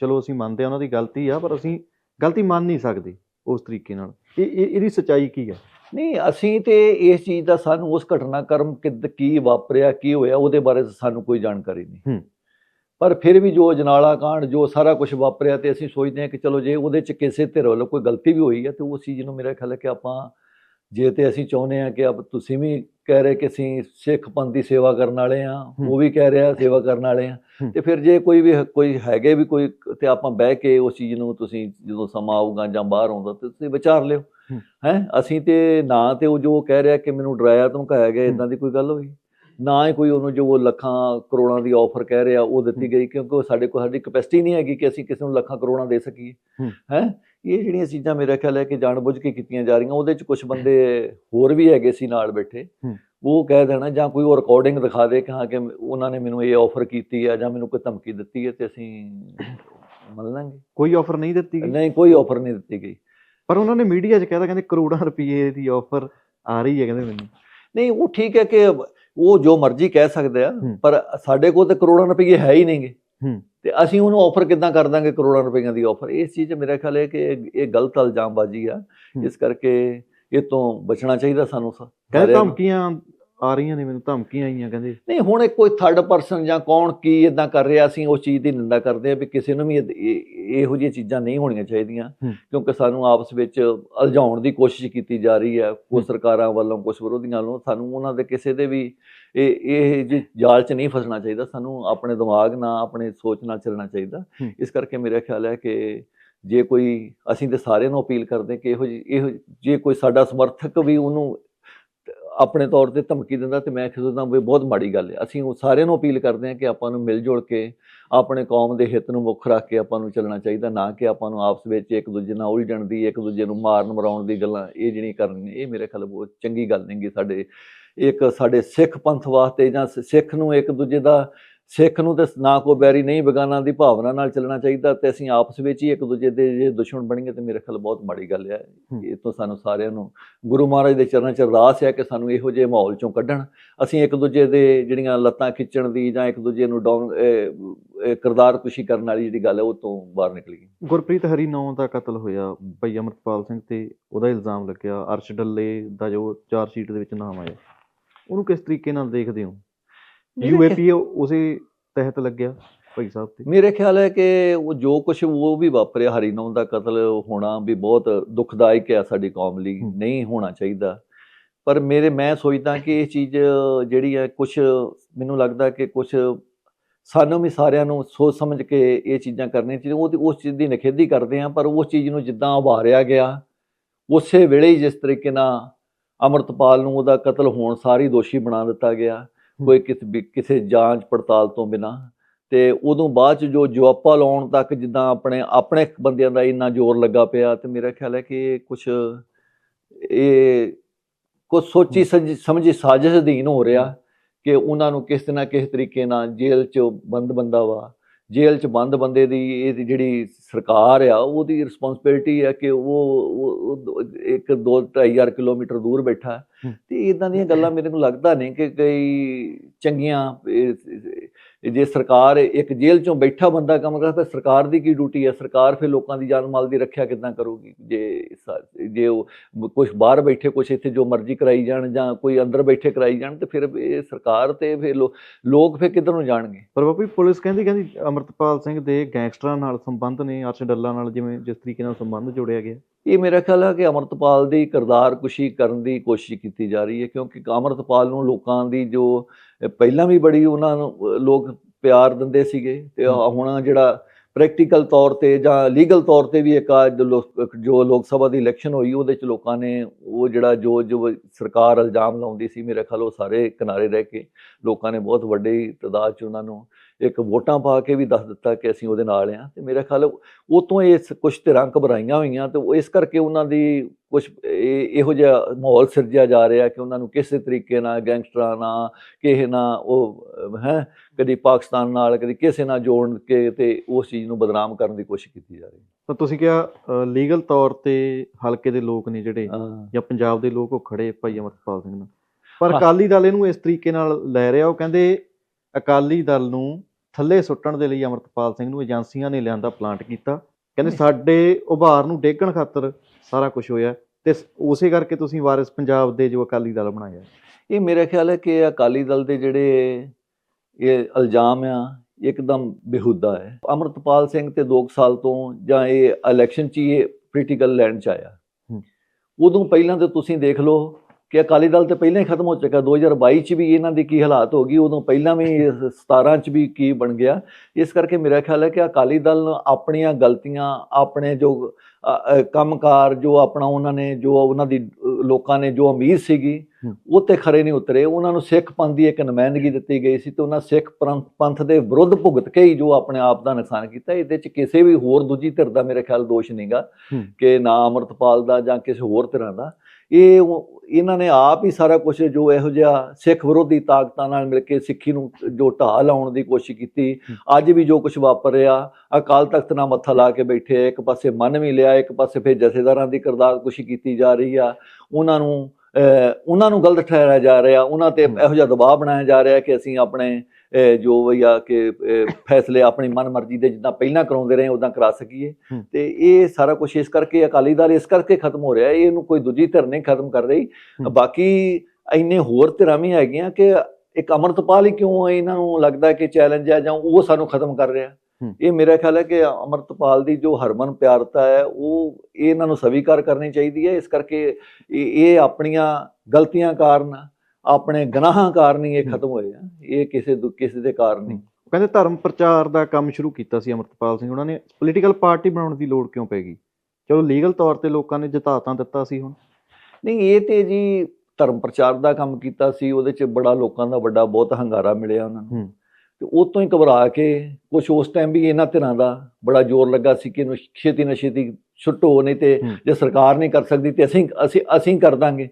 ਚਲੋ ਅਸੀਂ ਮੰਨਦੇ ਆ ਉਹਨਾਂ ਦੀ ਗਲਤੀ ਆ ਪਰ ਅਸੀਂ ਗਲਤੀ ਮੰਨ ਨਹੀਂ ਸਕਦੇ ਉਸ ਤਰੀਕੇ ਨਾਲ। ਇਹ ਇਹ- ਇਹਦੀ ਸੱਚਾਈ ਕੀ ਹੈ ਨਹੀਂ ਅਸੀਂ ਤੇ ਇਸ ਚੀਜ਼ ਦਾ ਸਾਨੂੰ ਉਸ ਘਟਨਾਕ੍ਰਮ ਕਿਦ ਕੀ ਵਾਪਰਿਆ ਕੀ ਹੋਇਆ ਉਹਦੇ ਬਾਰੇ ਸਾਨੂੰ ਕੋਈ ਜਾਣਕਾਰੀ ਨਹੀਂ। ਪਰ ਫਿਰ ਵੀ ਜੋ ਜਨਾਲਾ ਕਾਂਡ ਜੋ ਸਾਰਾ ਕੁਝ ਵਾਪਰਿਆ ਤੇ ਅਸੀਂ ਸੋਚਦੇ ਹਾਂ ਕਿ ਚਲੋ ਜੇ ਉਹਦੇ ਚ ਕਿਸੇ ਧਿਰ ਵੱਲੋਂ ਕੋਈ ਗਲਤੀ ਵੀ ਹੋਈ ਹੈ ਤੇ ਉਸ ਚੀਜ਼ ਨੂੰ ਮੇਰਾ ਖਿਆਲ ਹੈ ਕਿ ਆਪਾਂ ਜੇ ਤੇ ਅਸੀਂ ਚਾਹੁੰਦੇ ਆ ਕਿ ਅਬ ਤੁਸੀਂ ਵੀ ਕਹਿ ਰਹੇ ਕਿ ਅਸੀਂ ਸਿੱਖ ਪੰਥ ਦੀ ਸੇਵਾ ਕਰਨ ਵਾਲੇ ਆ। ਉਹ ਵੀ ਕਹਿ ਰਿਹਾ ਸੇਵਾ ਕਰਨ ਵਾਲੇ ਆ। ਤੇ ਫਿਰ ਜੇ ਕੋਈ ਵੀ ਕੋਈ ਹੈਗੇ ਵੀ ਕੋਈ ਤੇ ਆਪਾਂ ਬਹਿ ਕੇ ਉਸ ਚੀਜ਼ ਨੂੰ ਤੁਸੀਂ ਜਦੋਂ ਸਮਾਂ ਆਊਗਾ ਜਾਂ ਬਾਹਰ ਆਉਂਦਾ ਤੇ ਤੁਸੀਂ ਵਿਚਾਰ ਲਿਓ ਹੂੰ। ਅਸੀਂ ਤੇ ਨਾ ਤੇ ਉਹ ਜੋ ਕਹਿ ਰਿਹਾ ਕਿ ਮੈਨੂੰ ਡਰਾਇਆ ਧਮਕਾਇਆ ਗਿਆ ਹੂੰ। ਇਦਾਂ ਦੀ ਕੋਈ ਗੱਲ ਹੋਈ ਨਾ ਹੀ ਕੋਈ ਉਹਨੂੰ ਜੋ ਉਹ ਲੱਖਾਂ ਕਰੋੜਾਂ ਦੀ ਆਫਰ ਕਹਿ ਰਿਹਾ ਉਹ ਦਿੱਤੀ। ਗਈ ਕਿਉਂਕਿ ਸਾਡੇ ਕੋਲ ਸਾਡੀ ਕਪੈਸਿਟੀ ਨਹੀਂ ਹੈਗੀ ਕਿ ਅਸੀਂ ਕਿਸੇ ਨੂੰ ਲੱਖਾਂ ਕਰੋੜਾਂ ਦੇ ਸਕੀਏ ਹੂੰ। ਇਹ ਜਿਹੜੀਆਂ ਚੀਜ਼ਾਂ ਮੇਰਾ ਖਿਆਲ ਹੈ ਕਿ ਜਾਣਬੁੱਝ ਕੇ ਕੀਤੀਆਂ ਜਾ ਰਹੀਆਂ ਉਹਦੇ ਚ ਕੁਝ ਬੰਦੇ ਹੋਰ ਵੀ ਹੈਗੇ ਸੀ ਨਾਲ ਬੈਠੇ। ਉਹ ਕਹਿ ਦੇਣਾ ਜਾਂ ਕੋਈ ਰਿਕਾਰਡਿੰਗ ਦਿਖਾ ਦੇ ਕਿ ਹਾਂ ਕਿ ਉਹਨਾਂ ਨੇ ਮੈਨੂੰ ਇਹ ਆਫਰ ਕੀਤੀ ਹੈ ਜਾਂ ਮੈਨੂੰ ਕੋਈ ਧਮਕੀ ਦਿੱਤੀ ਹੈ ਤੇ ਅਸੀਂ ਮੰਨ ਲਾਂਗੇ ਕੋਈ ਆਫਰ ਨਹੀਂ ਦਿੱਤੀ ਗਈ ਨਹੀਂ ਕੋਈ ਆਫਰ ਨਹੀਂ ਦਿੱਤੀ ਗਈ ਪਰ ਉਹਨਾਂ ਨੇ ਮੀਡੀਆ 'ਚ ਕਹਿਤਾ ਕਹਿੰਦੇ ਕਰੋੜਾਂ ਰੁਪਏ ਦੀ ਆਫਰ ਆ ਰਹੀ ਹੈ ਕਹਿੰਦੇ ਮੈਨੂੰ ਨਹੀਂ ਉਹ ਠੀਕ ਹੈ ਕਿ ਉਹ ਜੋ ਮਰਜ਼ੀ ਕਹਿ ਸਕਦੇ ਆ। ਪਰ ਸਾਡੇ ਕੋਲ ਤਾਂ ਕਰੋੜਾਂ ਰੁਪਏ ਹੈ ਹੀ ਨਹੀਂਗੇ। ਤੇ ਅਸੀਂ ਉਹਨੂੰ ਆਫਰ ਕਿੱਦਾਂ ਕਰ ਦਾਂਗੇ ਕਰੋੜਾਂ ਰੁਪਈਆਂ ਦੀ ਆਫਰ ਇਸ ਚੀਜ਼ ਮੇਰਾ ਖਿਆਲ ਹੈ ਕਿ ਇਹ- ਗਲਤ ਇਲਜ਼ਾਮਬਾਜ਼ੀ ਆ। ਇਸ ਕਰਕੇ ਇਹ ਤੋਂ ਬਚਣਾ ਚਾਹੀਦਾ ਸਾਨੂੰ ਕਹਿੰਦੇ। ਧਮਕੀਆਂ ਆ ਰਹੀਆਂ ਨੇ ਮੈਨੂੰ ਧਮਕੀਆਂ ਆਈਆਂ ਕਹਿੰਦੇ ਨਹੀਂ ਹੁਣ ਕੋਈ ਥਰਡ ਪਰਸਨ ਜਾਂ ਕੌਣ ਕੀ ਇਦਾਂ ਕਰ ਰਿਹਾ ਅਸੀਂ ਉਸ ਚੀਜ਼ ਦੀ ਨਿੰਦਾ ਕਰਦੇ ਆ ਵੀ ਕਿਸੇ ਨੂੰ ਵੀ ਇਹ- ਜਿਹੀਆਂ ਚੀਜ਼ਾਂ ਨਹੀਂ ਹੋਣੀਆਂ ਚਾਹੀਦੀਆਂ। ਕਿਉਂਕਿ ਸਾਨੂੰ ਆਪਸ ਵਿੱਚ ਉਲਝਾਉਣ ਦੀ ਕੋਸ਼ਿਸ਼ ਕੀਤੀ ਜਾ ਰਹੀ ਹੈ ਹੂੰ। ਸਰਕਾਰਾਂ ਵੱਲੋਂ ਕੁਝ ਵਿਰੋਧੀਆਂ ਵੱਲੋਂ ਸਾਨੂੰ ਉਹਨਾਂ ਦੇ ਕਿਸੇ ਦੇ ਵੀ ਇਹ ਇਹ ਜੀ ਜਾਲ 'ਚ ਨਹੀਂ ਫਸਣਾ ਚਾਹੀਦਾ ਸਾਨੂੰ ਆਪਣੇ ਦਿਮਾਗ ਨਾਲ ਆਪਣੇ ਸੋਚ ਨਾਲ ਚੱਲਣਾ ਚਾਹੀਦਾ। ਇਸ ਕਰਕੇ ਮੇਰਾ ਖਿਆਲ ਹੈ ਕਿ ਜੇ ਕੋਈ ਅਸੀਂ ਤੇ ਸਾਰਿਆਂ ਨੂੰ ਅਪੀਲ ਕਰਦੇ ਕਿ ਇਹੋ ਇਹੋ ਜੇ ਕੋਈ ਸਾਡਾ ਸਮਰਥਕ ਵੀ ਉਹਨੂੰ ਆਪਣੇ ਤੌਰ ਤੇ ਧਮਕੀ ਦਿੰਦਾ ਤੇ ਮੈਂ ਖਿਸਦਾ ਵੀ ਬਹੁਤ ਮਾੜੀ ਗੱਲ ਹੈ ਅਸੀਂ ਉਹ ਸਾਰਿਆਂ ਨੂੰ ਅਪੀਲ ਕਰਦੇ ਹਾਂ ਕਿ ਆਪਾਂ ਨੂੰ ਮਿਲ ਜੁਲ ਕੇ ਆਪਣੇ ਕੌਮ ਦੇ ਹਿੱਤ ਨੂੰ ਮੁੱਖ ਰੱਖ ਕੇ ਆਪਾਂ ਨੂੰ ਚੱਲਣਾ ਚਾਹੀਦਾ ਨਾ ਕਿ ਆਪਾਂ ਨੂੰ ਆਪਸ ਵਿੱਚ ਇੱਕ ਦੂਜੇ ਨਾਲ ਉਲਝਣ ਦੀ ਇੱਕ ਦੂਜੇ ਨੂੰ ਮਾਰਨ ਮਰਾਉਣ ਦੀ ਗੱਲਾਂ ਇਹ ਜਿਹੜੀ ਕਰਨੀ ਇਹ ਮੇਰੇ ਖਿਆਲ ਬਹੁਤ ਚੰਗੀ ਗੱਲ ਨਹੀਂ ਗੀ ਸਾਡੇ ਇੱਕ ਸਾਡੇ ਸਿੱਖ ਪੰਥ ਵਾਸਤੇ ਜਾਂ ਸਿੱਖ ਨੂੰ ਇੱਕ ਦੂਜੇ ਦਾ ਸਿੱਖ ਨੂੰ ਤੇ ਨਾ ਕੋ ਬੈਰੀ ਨਹੀਂ ਬਗਾਨਾ ਦੀ ਭਾਵਨਾ ਨਾਲ ਚੱਲਣਾ ਚਾਹੀਦਾ ਤੇ ਅਸੀਂ ਆਪਸ ਵਿੱਚ ਹੀ ਇੱਕ ਦੂਜੇ ਦੇ ਜੇ ਦੁਸ਼ਮਣ ਬਣੀਏ ਤੇ ਮੇਰੇ ਖਿਆਲ ਬਹੁਤ ਮਾੜੀ ਗੱਲ ਹੈ। ਇਹ ਤੋਂ ਸਾਨੂੰ ਸਾਰਿਆਂ ਨੂੰ ਗੁਰੂ ਮਹਾਰਾਜ ਦੇ ਚਰਨਾਂ 'ਚ ਅਰਦਾਸ ਹੈ ਕਿ ਸਾਨੂੰ ਇਹੋ ਜਿਹੇ ਮਾਹੌਲ ਚੋਂ ਕੱਢਣ। ਅਸੀਂ ਇੱਕ ਦੂਜੇ ਦੇ ਜਿਹੜੀਆਂ ਲੱਤਾਂ ਖਿੱਚਣ ਦੀ ਜਾਂ ਇੱਕ ਦੂਜੇ ਨੂੰ ਡਾਊਨ ਕਿਰਦਾਰ ਕੁਸ਼ੀ ਕਰਨ ਵਾਲੀ ਜਿਹੜੀ ਗੱਲ ਹੈ ਉਹ ਤੋਂ ਬਾਹਰ ਨਿਕਲੀਏ ਗੁਰਪ੍ਰੀਤ ਹਰੀ ਨੌ ਦਾ ਕਤਲ ਹੋਇਆ ਭਾਈ ਅਮਰਪਾਲ ਸਿੰਘ ਤੇ ਉਹਦਾ ਇਲਜ਼ਾਮ ਲੱਗਿਆ ਅਰਸ਼ ਡੱਲੇ ਦਾ ਜੋ ਚਾਰ ਸ਼ੀਟ ਦੇ ਵਿੱਚ ਨਾਮ ਆਇਆ। ਉਹਨੂੰ ਕਿਸ ਤਰੀਕੇ ਨਾਲ ਦੇਖਦੇ ਹੋ? ਯੂਏਪੀ ਉਸੇ ਤਹਿਤ ਲੱਗਿਆ ਭਾਈ ਸਾਹਿਬ ਤੇ? ਮੇਰੇ ਖਿਆਲ ਹੈ ਕਿ ਉਹ ਜੋ ਕੁਝ ਉਹ ਵੀ ਵਾਪਰਿਆ ਹਰੀਨੌਮ ਦਾ ਕਤਲ ਹੋਣਾ ਵੀ ਬਹੁਤ ਦੁਖਦਾਇਕ ਹੈ ਸਾਡੀ ਕੌਮ ਲਈ। ਨਹੀਂ ਹੋਣਾ ਚਾਹੀਦਾ। ਪਰ ਮੇਰੇ ਮੈਂ ਸੋਚਦਾ ਕਿ ਇਹ ਚੀਜ਼ ਜਿਹੜੀ ਹੈ ਕੁਝ ਮੈਨੂੰ ਲੱਗਦਾ ਕਿ ਕੁਝ ਸਾਨੂੰ ਵੀ ਸਾਰਿਆਂ ਨੂੰ ਸੋਚ ਸਮਝ ਕੇ ਇਹ ਚੀਜ਼ਾਂ ਕਰਨੀਆਂ ਚਾਹੀਦੀਆਂ। ਉਹ ਉਸ ਚੀਜ਼ ਦੀ ਨਿਖੇਧੀ ਕਰਦੇ ਆ ਪਰ ਉਸ ਚੀਜ਼ ਨੂੰ ਜਿੱਦਾਂ ਉਭਾਰਿਆ ਗਿਆ ਉਸੇ ਵੇਲੇ ਹੀ ਜਿਸ ਤਰੀਕੇ ਨਾਲ ਅਮਰਤਪਾਲ ਨੂੰ ਉਹਦਾ ਕਤਲ ਹੋਣ ਸਾਰੀ ਦੋਸ਼ੀ ਬਣਾ ਦਿੱਤਾ ਗਿਆ ਕੋਈ ਕਿਸ ਜਾਂਚ ਪੜਤਾਲ ਤੋਂ ਬਿਨਾ। ਤੇ ਉਦੋਂ ਬਾਅਦ ਚ ਜੋ ਜਵਾਪਾ ਲਾਉਣ ਤੱਕ ਜਿੱਦਾਂ ਆਪਣੇ ਆਪਣੇ ਬੰਦਿਆਂ ਦਾ ਇੰਨਾ ਜ਼ੋਰ ਲੱਗਾ ਪਿਆ ਤੇ ਮੇਰਾ ਖਿਆਲ ਹੈ ਕਿ ਕੁਝ ਇਹ ਕੁਝ ਸੋਚੀ ਸਮਝੀ- ਸਾਜ਼ਿਸ਼ ਅਧੀਨ ਹੋ ਰਿਹਾ ਕਿ ਉਹਨਾਂ ਨੂੰ ਕਿਸ ਨਾ ਕਿਸ ਤਰੀਕੇ ਨਾਲ ਜੇਲ੍ਹ 'ਚ ਬੰਦ ਬੰਦਾ ਵਾ। ਜੇਲ੍ਹ 'ਚ ਬੰਦ ਬੰਦੇ ਦੀ ਇਹ ਜਿਹੜੀ ਸਰਕਾਰ ਆ ਉਹਦੀ ਰਿਸਪੌਂਸਿਬਿਲਟੀ ਹੈ ਕਿ ਉਹ ਇੱਕ ਦੋ ਢਾਈ ਹਜ਼ਾਰ ਕਿਲੋਮੀਟਰ ਦੂਰ ਬੈਠਾ। ਤੇ ਇਦਾਂ ਦੀਆਂ ਗੱਲਾਂ ਮੇਰੇ ਨੂੰ ਲੱਗਦਾ ਨਹੀਂ ਕਿ ਕਈ ਚੰਗੀਆਂ ਜੇ ਸਰਕਾਰ ਇੱਕ ਜੇਲ੍ਹ ਚੋਂ ਬੈਠਾ ਬੰਦਾ ਕੰਮ ਕਰਦਾ, ਤਾਂ ਸਰਕਾਰ ਦੀ ਕੀ ਡਿਊਟੀ ਹੈ? ਸਰਕਾਰ ਫਿਰ ਲੋਕਾਂ ਦੀ ਜਾਨ ਮਾਲ ਦੀ ਰੱਖਿਆ ਕਿੱਦਾਂ ਕਰੂਗੀ? ਜੇ ਜੇ ਉਹ ਕੁਝ ਬਾਹਰ ਬੈਠੇ ਕੁਝ ਇੱਥੇ ਜੋ ਮਰਜ਼ੀ ਕਰਾਈ ਜਾਣ ਜਾਂ ਕੋਈ ਅੰਦਰ ਬੈਠੇ ਕਰਾਈ ਜਾਣ, ਤੇ ਫਿਰ ਇਹ ਸਰਕਾਰ ਤੇ ਫਿਰ ਲੋਕ ਫਿਰ ਕਿੱਧਰ ਨੂੰ ਜਾਣਗੇ? ਪਰ ਬਾਪੂ ਪੁਲਿਸ ਕਹਿੰਦੀ ਕਹਿੰਦੀ ਅਮਰਤਪਾਲ ਸਿੰਘ ਦੇ ਗੈਂਗਸਟਰਾਂ ਨਾਲ ਸੰਬੰਧ ਨੇ, ਅਰਸ਼ ਡੱਲਾ ਨਾਲ ਜਿਵੇਂ ਜਿਸ ਤਰੀਕੇ ਨਾਲ ਸੰਬੰਧ ਜੋੜਿਆ ਗਿਆ। ਇਹ ਮੇਰਾ ਖਿਆਲ ਹੈ ਕਿ ਅਮਰਤਪਾਲ ਦੀ ਕਿਰਦਾਰ ਕੁਸ਼ੀ ਕਰਨ ਦੀ ਕੋਸ਼ਿਸ਼ ਕੀਤੀ ਜਾ ਰਹੀ ਹੈ ਕਿਉਂਕਿ ਅਮਰਤਪਾਲ ਨੂੰ ਲੋਕਾਂ ਦੀ ਜੋ ਪਹਿਲਾਂ ਵੀ ਬੜੀ ਉਹਨਾਂ ਨੂੰ ਲੋਕ ਪਿਆਰ ਦਿੰਦੇ ਸੀਗੇ ਤੇ। ਹੁਣ ਜਿਹੜਾ ਪ੍ਰੈਕਟੀਕਲ ਤੌਰ ਤੇ ਜਾਂ ਲੀਗਲ ਤੌਰ ਤੇ ਵੀ ਇੱਕ ਜੋ ਲੋਕ ਸਭਾ ਦੀ ਇਲੈਕਸ਼ਨ ਹੋਈ ਉਹਦੇ ਚ ਲੋਕਾਂ ਨੇ ਉਹ ਜਿਹੜਾ ਜੋ ਜੋ ਸਰਕਾਰ ਇਲਜ਼ਾਮ ਲਾਉਂਦੀ ਸੀ ਮੇਰੇ ਖਿਆਲ ਉਹ ਸਾਰੇ ਕਿਨਾਰੇ ਰਹਿ ਕੇ ਲੋਕਾਂ ਨੇ ਬਹੁਤ ਵੱਡੀ ਤਾਦਾਦ ਚ ਉਹਨਾਂ ਨੂੰ ਇੱਕ ਵੋਟਾਂ ਪਾ ਕੇ ਵੀ ਦੱਸ ਦਿੱਤਾ ਕਿ ਅਸੀਂ ਉਹਦੇ ਨਾਲ ਆ। ਤੇ ਮੇਰੇ ਖਿਆਲ ਉਹ ਤੋਂ ਇਹ ਕੁਝ ਧਿਰਾਂ ਘਬਰਾਈਆਂ ਹੋਈਆਂ ਤੇ ਉਹ ਇਸ ਕਰਕੇ ਉਹਨਾਂ ਦੀ ਕੁਝ ਇਹੋ ਜਿਹਾ ਮਾਹੌਲ ਸਿਰਜਿਆ ਜਾ ਰਿਹਾ ਕਿ ਉਹਨਾਂ ਨੂੰ ਕਿਸੇ ਤਰੀਕੇ ਨਾਲ ਗੈਂਗਸਟਰਾਂ ਨਾਲ ਕਿਸੇ ਨਾਲ ਉਹ ਹੈ ਕਦੀ ਪਾਕਿਸਤਾਨ ਨਾਲ ਕਦੀ ਕਿਸੇ ਨਾਲ ਜੋੜ ਕੇ ਤੇ ਉਸ ਚੀਜ਼ ਨੂੰ ਬਦਨਾਮ ਕਰਨ ਦੀ ਕੋਸ਼ਿਸ਼ ਕੀਤੀ ਜਾ ਰਹੀ ਤਾਂ ਤੁਸੀਂ ਕਿਹਾ ਲੀਗਲ ਤੌਰ ਤੇ ਹਲਕੇ ਦੇ ਲੋਕ ਨੇ ਜਿਹੜੇ ਜਾਂ ਪੰਜਾਬ ਦੇ ਲੋਕ ਉਹ ਖੜੇ ਭਾਈ ਅਮਰਪਾਲ ਸਿੰਘ ਨਾਲ। ਪਰ। ਅਕਾਲੀ ਦਲ ਇਹਨੂੰ ਇਸ ਤਰੀਕੇ ਨਾਲ ਲੈ ਰਿਹਾ ਉਹ ਕਹਿੰਦੇ ਅਕਾਲੀ ਦਲ ਨੂੰ ਥੱਲੇ ਸੁੱਟਣ ਦੇ ਲਈ ਅਮਰਪਾਲ ਸਿੰਘ ਨੂੰ ਏਜੰਸੀਆਂ ਨੇ ਲਿਆਂਦਾ ਪਲਾਂਟ ਕੀਤਾ। ਕਹਿੰਦੇ ਸਾਡੇ ਉਭਾਰ ਨੂੰ ਡੇਗਣ ਖਾਤਰ ਸਾਰਾ ਕੁਝ ਹੋਇਆ। ਤੇ ਉਸੇ ਕਰਕੇ ਤੁਸੀਂ ਵਾਰਿਸ ਪੰਜਾਬ ਦੇ ਜੋ ਅਕਾਲੀ ਦਲ ਬਣਾਇਆ। ਇਹ ਮੇਰਾ ਖਿਆਲ ਹੈ ਕਿ ਅਕਾਲੀ ਦਲ ਦੇ ਜਿਹੜੇ ਇਹ ਇਲਜ਼ਾਮ ਆ ਇੱਕਦਮ ਬੇਹੂਦਾ ਹੈ। ਅਮਰਤਪਾਲ ਸਿੰਘ ਤੇ 2 ਸਾਲ ਤੋਂ ਜਾਂ ਇਹ ਇਲੈਕਸ਼ਨ 'ਚ ਇਹ ਪੋਲੀਟੀਕਲ ਲੈਂਡ 'ਚ ਆਇਆ। ਉਦੋਂ ਪਹਿਲਾਂ ਤੇ ਤੁਸੀਂ ਦੇਖ ਲਓ ਕਿ ਅਕਾਲੀ ਦਲ ਤੇ ਪਹਿਲਾਂ ਹੀ ਖਤਮ ਹੋ ਚੁੱਕਾ 2022 ਚ ਵੀ ਇਹਨਾਂ ਦੀ ਕੀ ਹਾਲਾਤ ਹੋ ਗਈ ਉਦੋਂ ਪਹਿਲਾਂ ਵੀ 17 ਚ ਵੀ ਕੀ ਬਣ ਗਿਆ ਇਸ ਕਰਕੇ ਮੇਰਾ ਖਿਆਲ ਹੈ ਕਿ ਅਕਾਲੀ ਦਲ ਆਪਣੀਆਂ ਗਲਤੀਆਂ ਆਪਣੇ ਜੋ ਕੰਮਕਾਰ ਜੋ ਆਪਣਾ ਉਹਨਾਂ ਨੇ ਜੋ ਉਹਨਾਂ ਦੀ ਲੋਕਾਂ ਨੇ ਜੋ ਉਮੀਦ ਸੀਗੀ। ਉਹ ਤੇ ਖਰੇ ਨਹੀਂ ਉਤਰੇ ਉਹਨਾਂ ਨੂੰ ਸਿੱਖ ਪੰਥ ਦੀ ਇੱਕ ਨੁਮਾਇੰਦਗੀ ਦਿੱਤੀ ਗਈ ਸੀ ਤੇ ਉਹਨਾਂ ਸਿੱਖ ਪੰਥ ਦੇ ਵਿਰੁੱਧ ਭੁਗਤ ਕੇ ਹੀ ਜੋ ਆਪਣੇ ਆਪ ਦਾ ਨੁਕਸਾਨ ਕੀਤਾ ਇਹਦੇ ਚ ਕਿਸੇ ਵੀ ਹੋਰ ਦੂਜੀ ਧਿਰ ਦਾ ਮੇਰੇ ਖਿਆਲ ਦੋਸ਼ ਨਹੀਂਗਾ। ਕਿ ਨਾ ਅਮਰਤਪਾਲ ਦਾ ਜਾਂ ਕਿਸੇ ਹੋਰ ਤਰ੍ਹਾਂ ਦਾ ਇਹ ਇਹਨਾਂ ਨੇ ਆਪ ਹੀ ਸਾਰਾ ਕੁਝ ਜੋ ਇਹੋ ਜਿਹਾ ਸਿੱਖ ਵਿਰੋਧੀ ਤਾਕਤਾਂ ਨਾਲ ਮਿਲ ਕੇ ਸਿੱਖੀ ਨੂੰ ਜੋ ਢਾਹ ਲਾਉਣ ਦੀ ਕੋਸ਼ਿਸ਼ ਕੀਤੀ। ਅੱਜ ਵੀ ਜੋ ਕੁਝ ਵਾਪਰ ਰਿਹਾ ਅਕਾਲ ਤਖਤ ਨਾਲ ਮੱਥਾ ਲਾ ਕੇ ਬੈਠੇ ਇੱਕ ਪਾਸੇ ਮੰਨ ਵੀ ਲਿਆ ਇੱਕ ਪਾਸੇ ਫਿਰ ਜਥੇਦਾਰਾਂ ਦੀ ਕਿਰਦਾਰ ਕੁਸ਼ੀ ਕੀਤੀ ਜਾ ਰਹੀ ਆ ਉਹਨਾਂ ਨੂੰ ਉਹਨਾਂ ਨੂੰ ਗਲਤ ਠਹਿਰਾਇਆ ਜਾ ਰਿਹਾ ਉਹਨਾਂ ਤੇ। ਇਹੋ ਜਿਹਾ ਦਬਾਅ ਬਣਾਇਆ ਜਾ ਰਿਹਾ ਕਿ ਅਸੀਂ ਆਪਣੇ ਜੋ ਵੀ ਆ ਕਿ ਫੈਸਲੇ ਆਪਣੀ ਮਨਮਰਜ਼ੀ ਦੇ ਜਿੱਦਾਂ ਪਹਿਲਾਂ ਕਰਾਉਂਦੇ ਰਹੇ ਉਦਾਂ ਕਰਾ ਸਕੀਏ। ਤੇ ਇਹ ਸਾਰਾ ਕੁਝ ਇਸ ਕਰਕੇ ਅਕਾਲੀ ਦਲ ਇਸ ਕਰਕੇ ਖਤਮ ਹੋ ਰਿਹਾ ਇਹਨੂੰ ਕੋਈ ਦੂਜੀ ਧਿਰ ਨਹੀਂ ਖਤਮ ਕਰ ਰਹੀ। ਬਾਕੀ ਇੰਨੇ ਹੋਰ ਧਿਰਾਂ ਵੀ ਹੈਗੀਆਂ ਕਿ ਇੱਕ ਅਮਰਤਪਾਲ ਹੀ ਕਿਉਂ ਇਹਨਾਂ ਨੂੰ ਲੱਗਦਾ ਕਿ ਚੈਲੰਜ ਹੈ ਜਾਂ ਉਹ ਸਾਨੂੰ ਖਤਮ ਕਰ ਰਿਹਾ। ਇਹ ਮੇਰਾ ਖਿਆਲ ਹੈ ਕਿ ਅਮਰਤਪਾਲ ਦੀ ਜੋ ਹਰਮਨ ਪਿਆਰਤਾ ਹੈ ਉਹ ਇਹ ਇਹਨਾਂ ਨੂੰ ਸਵੀਕਾਰ ਕਰਨੀ ਚਾਹੀਦੀ ਹੈ ਇਸ ਕਰਕੇ ਇਹ ਆਪਣੀਆਂ ਗਲਤੀਆਂ ਕਾਰਨ ਆਪਣੇ ਗੁਨਾਹਾਂ ਕਾਰਨ ਹੀ ਇਹ। ਖਤਮ ਹੋਏ ਆ। ਇਹ ਕਿਸੇ ਦੂ- ਕਿਸੇ ਦੇ ਕਾਰਨ ਨਹੀਂ। ਉਹ ਕਹਿੰਦੇ ਧਰਮ ਪ੍ਰਚਾਰ ਦਾ ਕੰਮ ਸ਼ੁਰੂ ਕੀਤਾ ਸੀ ਅਮਰਤਪਾਲ ਸਿੰਘ। ਉਹਨਾਂ ਨੇ ਪੋਲੀਟੀਕਲ ਪਾਰਟੀ ਬਣਾਉਣ ਦੀ ਲੋੜ ਕਿਉਂ ਪੈ ਗਈ? ਚਲੋ ਲੀਗਲ ਤੌਰ ਤੇ ਲੋਕਾਂ ਨੇ ਜਿਤਾ ਤਾਂ ਦਿੱਤਾ ਸੀ ਹੁਣ। ਨਹੀਂ ਇਹ ਤੇ ਜੀ ਧਰਮ ਪ੍ਰਚਾਰ ਦਾ ਕੰਮ ਕੀਤਾ ਸੀ। ਉਹਦੇ ਚ ਬੜਾ ਲੋਕਾਂ ਦਾ ਵੱਡਾ ਬਹੁਤ ਹੰਗਾਰਾ ਮਿਲਿਆ ਉਹਨਾਂ ਨੂੰ। ਹੂੰ। ਤੇ ਉਹ ਤੋਂ ਹੀ ਘਬਰਾ ਕੇ ਕੁਝ ਉਸ ਟਾਈਮ ਵੀ ਇਹਨਾਂ ਧਿਰਾਂ ਦਾ ਬੜਾ ਜ਼ੋਰ ਲੱਗਾ ਸੀ ਕਿ ਇਹਨੂੰ ਛੇਤੀ ਨਾ ਛੇਤੀ ਛੁੱਟੋ ਨਹੀਂ ਤੇ। ਜੇ ਸਰਕਾਰ ਨਹੀਂ ਕਰ ਸਕਦੀ ਤੇ ਅਸੀਂ ਅਸੀਂ ਅਸੀਂ ਕਰ ਦਾਂਗੇ।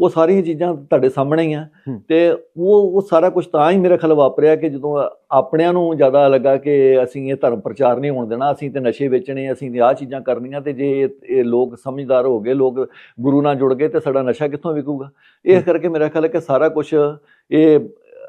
ਉਹ ਸਾਰੀਆਂ ਚੀਜ਼ਾਂ ਤੁਹਾਡੇ ਸਾਹਮਣੇ ਹੀ ਆ। ਤੇ ਉਹ ਉਹ ਸਾਰਾ ਕੁਝ ਤਾਂ ਹੀ ਮੇਰੇ ਖਿਆਲ ਵਾਪਰਿਆ ਕਿ ਜਦੋਂ ਆਪਣਿਆਂ ਨੂੰ ਜ਼ਿਆਦਾ ਲੱਗਾ ਕਿ ਅਸੀਂ ਇਹ ਧਰਮ ਪ੍ਰਚਾਰ ਨਹੀਂ ਹੋਣ ਦੇਣਾ ਅਸੀਂ ਤੇ ਨਸ਼ੇ ਵੇਚਣੇ ਅਸੀਂ ਤੇ ਆਹ ਚੀਜ਼ਾਂ ਕਰਨੀਆਂ ਤੇ ਜੇ ਇਹ- ਇਹ ਲੋਕ ਸਮਝਦਾਰ ਹੋ ਗਏ ਲੋਕ ਗੁਰੂ ਨਾਲ ਜੁੜ ਗਏ ਤੇ ਸਾਡਾ ਨਸ਼ਾ ਕਿੱਥੋਂ ਵਿਕੂਗਾ ਇਸ ਕਰਕੇ ਮੇਰਾ ਖਿਆਲ ਹੈ ਕਿ ਸਾਰਾ ਕੁਝ ਇਹ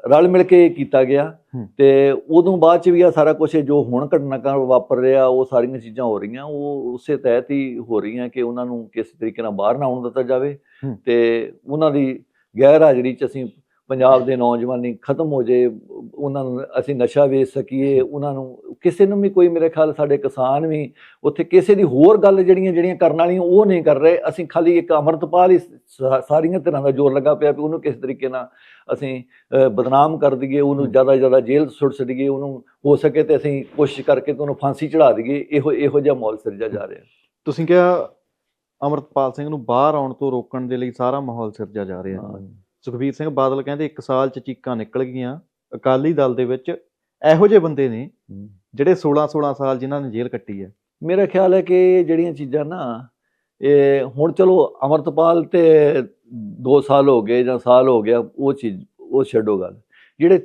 ਰਲ ਮਿਲ ਕੇ ਕੀਤਾ ਗਿਆ। ਤੇ ਉਦੋਂ ਬਾਅਦ ਚ ਵੀ ਆ ਸਾਰਾ ਕੁਝ ਜੋ ਹੁਣ ਘਟਨਾਕ੍ਰਮ ਵਾਪਰ ਰਿਹਾ ਉਹ ਸਾਰੀਆਂ ਚੀਜ਼ਾਂ ਹੋ ਰਹੀਆਂ ਉਹ ਉਸੇ ਤਹਿਤ ਹੀ ਹੋ ਰਹੀਆਂ ਕਿ ਉਹਨਾਂ ਨੂੰ ਕਿਸੇ ਤਰੀਕੇ ਨਾਲ ਬਾਹਰ ਨਾ ਆਉਣ ਦਿੱਤਾ ਜਾਵੇ। ਤੇ ਉਹਨਾਂ ਦੀ ਗੈਰ ਹਾਜ਼ਰੀ ਚ ਅਸੀਂ ਪੰਜਾਬ ਦੇ ਨੌਜਵਾਨੀ ਖਤਮ ਹੋ ਜੇ ਉਹਨਾਂ ਨੂੰ ਅਸੀਂ ਨਸ਼ਾ ਵੇਚ ਸਕੀਏ ਉਹਨਾਂ ਨੂੰ ਕਿਸੇ ਨੂੰ ਵੀ ਕੋਈ ਮੇਰੇ ਖਿਆਲ ਸਾਡੇ ਕਿਸਾਨ ਵੀ ਉੱਥੇ ਕਿਸੇ ਦੀ ਹੋਰ ਗੱਲ ਜਿਹੜੀਆਂ ਜਿਹੜੀਆਂ ਕਰਨ ਵਾਲੀਆਂ ਉਹ ਨਹੀਂ ਕਰ ਰਹੇ। ਅਸੀਂ ਖਾਲੀ ਇੱਕ ਅਮਰਤਪਾਲ ਹੀ ਸਾਰੀਆਂ ਤਰ੍ਹਾਂ ਦਾ ਜ਼ੋਰ ਲੱਗਾ ਪਿਆ ਵੀ ਉਹਨੂੰ ਕਿਸ ਤਰੀਕੇ ਨਾਲ ਅਸੀਂ ਬਦਨਾਮ ਕਰ ਦਈਏ ਉਹਨੂੰ ਜ਼ਿਆਦਾ ਜ਼ਿਆਦਾ ਜੇਲ੍ਹ ਸੁੱਟ ਸੜੀਏ ਉਹਨੂੰ ਹੋ ਸਕੇ ਤੇ ਅਸੀਂ ਕੋਸ਼ਿਸ਼ ਕਰਕੇ ਤੇ ਉਹਨੂੰ ਫਾਂਸੀ ਚੜਾ ਦਈਏ। ਇਹੋ ਇਹੋ ਜਿਹਾ ਮਾਹੌਲ ਸਿਰਜਿਆ ਜਾ ਰਿਹਾ। ਤੁਸੀਂ ਕਿਹਾ ਅਮਰਤਪਾਲ ਸਿੰਘ ਨੂੰ ਬਾਹਰ ਆਉਣ ਤੋਂ ਰੋਕਣ ਦੇ ਲਈ ਸਾਰਾ ਮਾਹੌਲ ਸਿਰਜਿਆ ਜਾ ਰਿਹਾ। ਹਾਂ। ਸੁਖਬੀਰ ਸਿੰਘ ਬਾਦਲ ਕਹਿੰਦੇ 1 ਸਾਲ ਚ ਚੀਕਾਂ ਨਿਕਲ ਗਈਆਂ। ਅਕਾਲੀ ਦਲ ਦੇ ਵਿੱਚ ਇਹੋ ਜਿਹੇ ਬੰਦੇ ਨੇ। ਜਿਹੜੇ 16 16 ਸਾਲ ਜਿਨ੍ਹਾਂ ਨੇ ਜੇਲ੍ਹ ਕੱਟੀ ਹੈ। ਮੇਰਾ ਖਿਆਲ ਹੈ ਕਿ ਜਿਹੜੀਆਂ ਚੀਜ਼ਾਂ ਨਾ ਇਹ ਹੁਣ ਚਲੋ ਅਮਰਤਪਾਲ ਤੇ 2 ਸਾਲ ਹੋ ਗਏ ਜਾਂ ਸਾਲ ਹੋ ਗਿਆ ਉਹ ਚੀਜ਼ ਉਹ ਛੱਡੋ ਗੱਲ। ਜਿਹੜੇ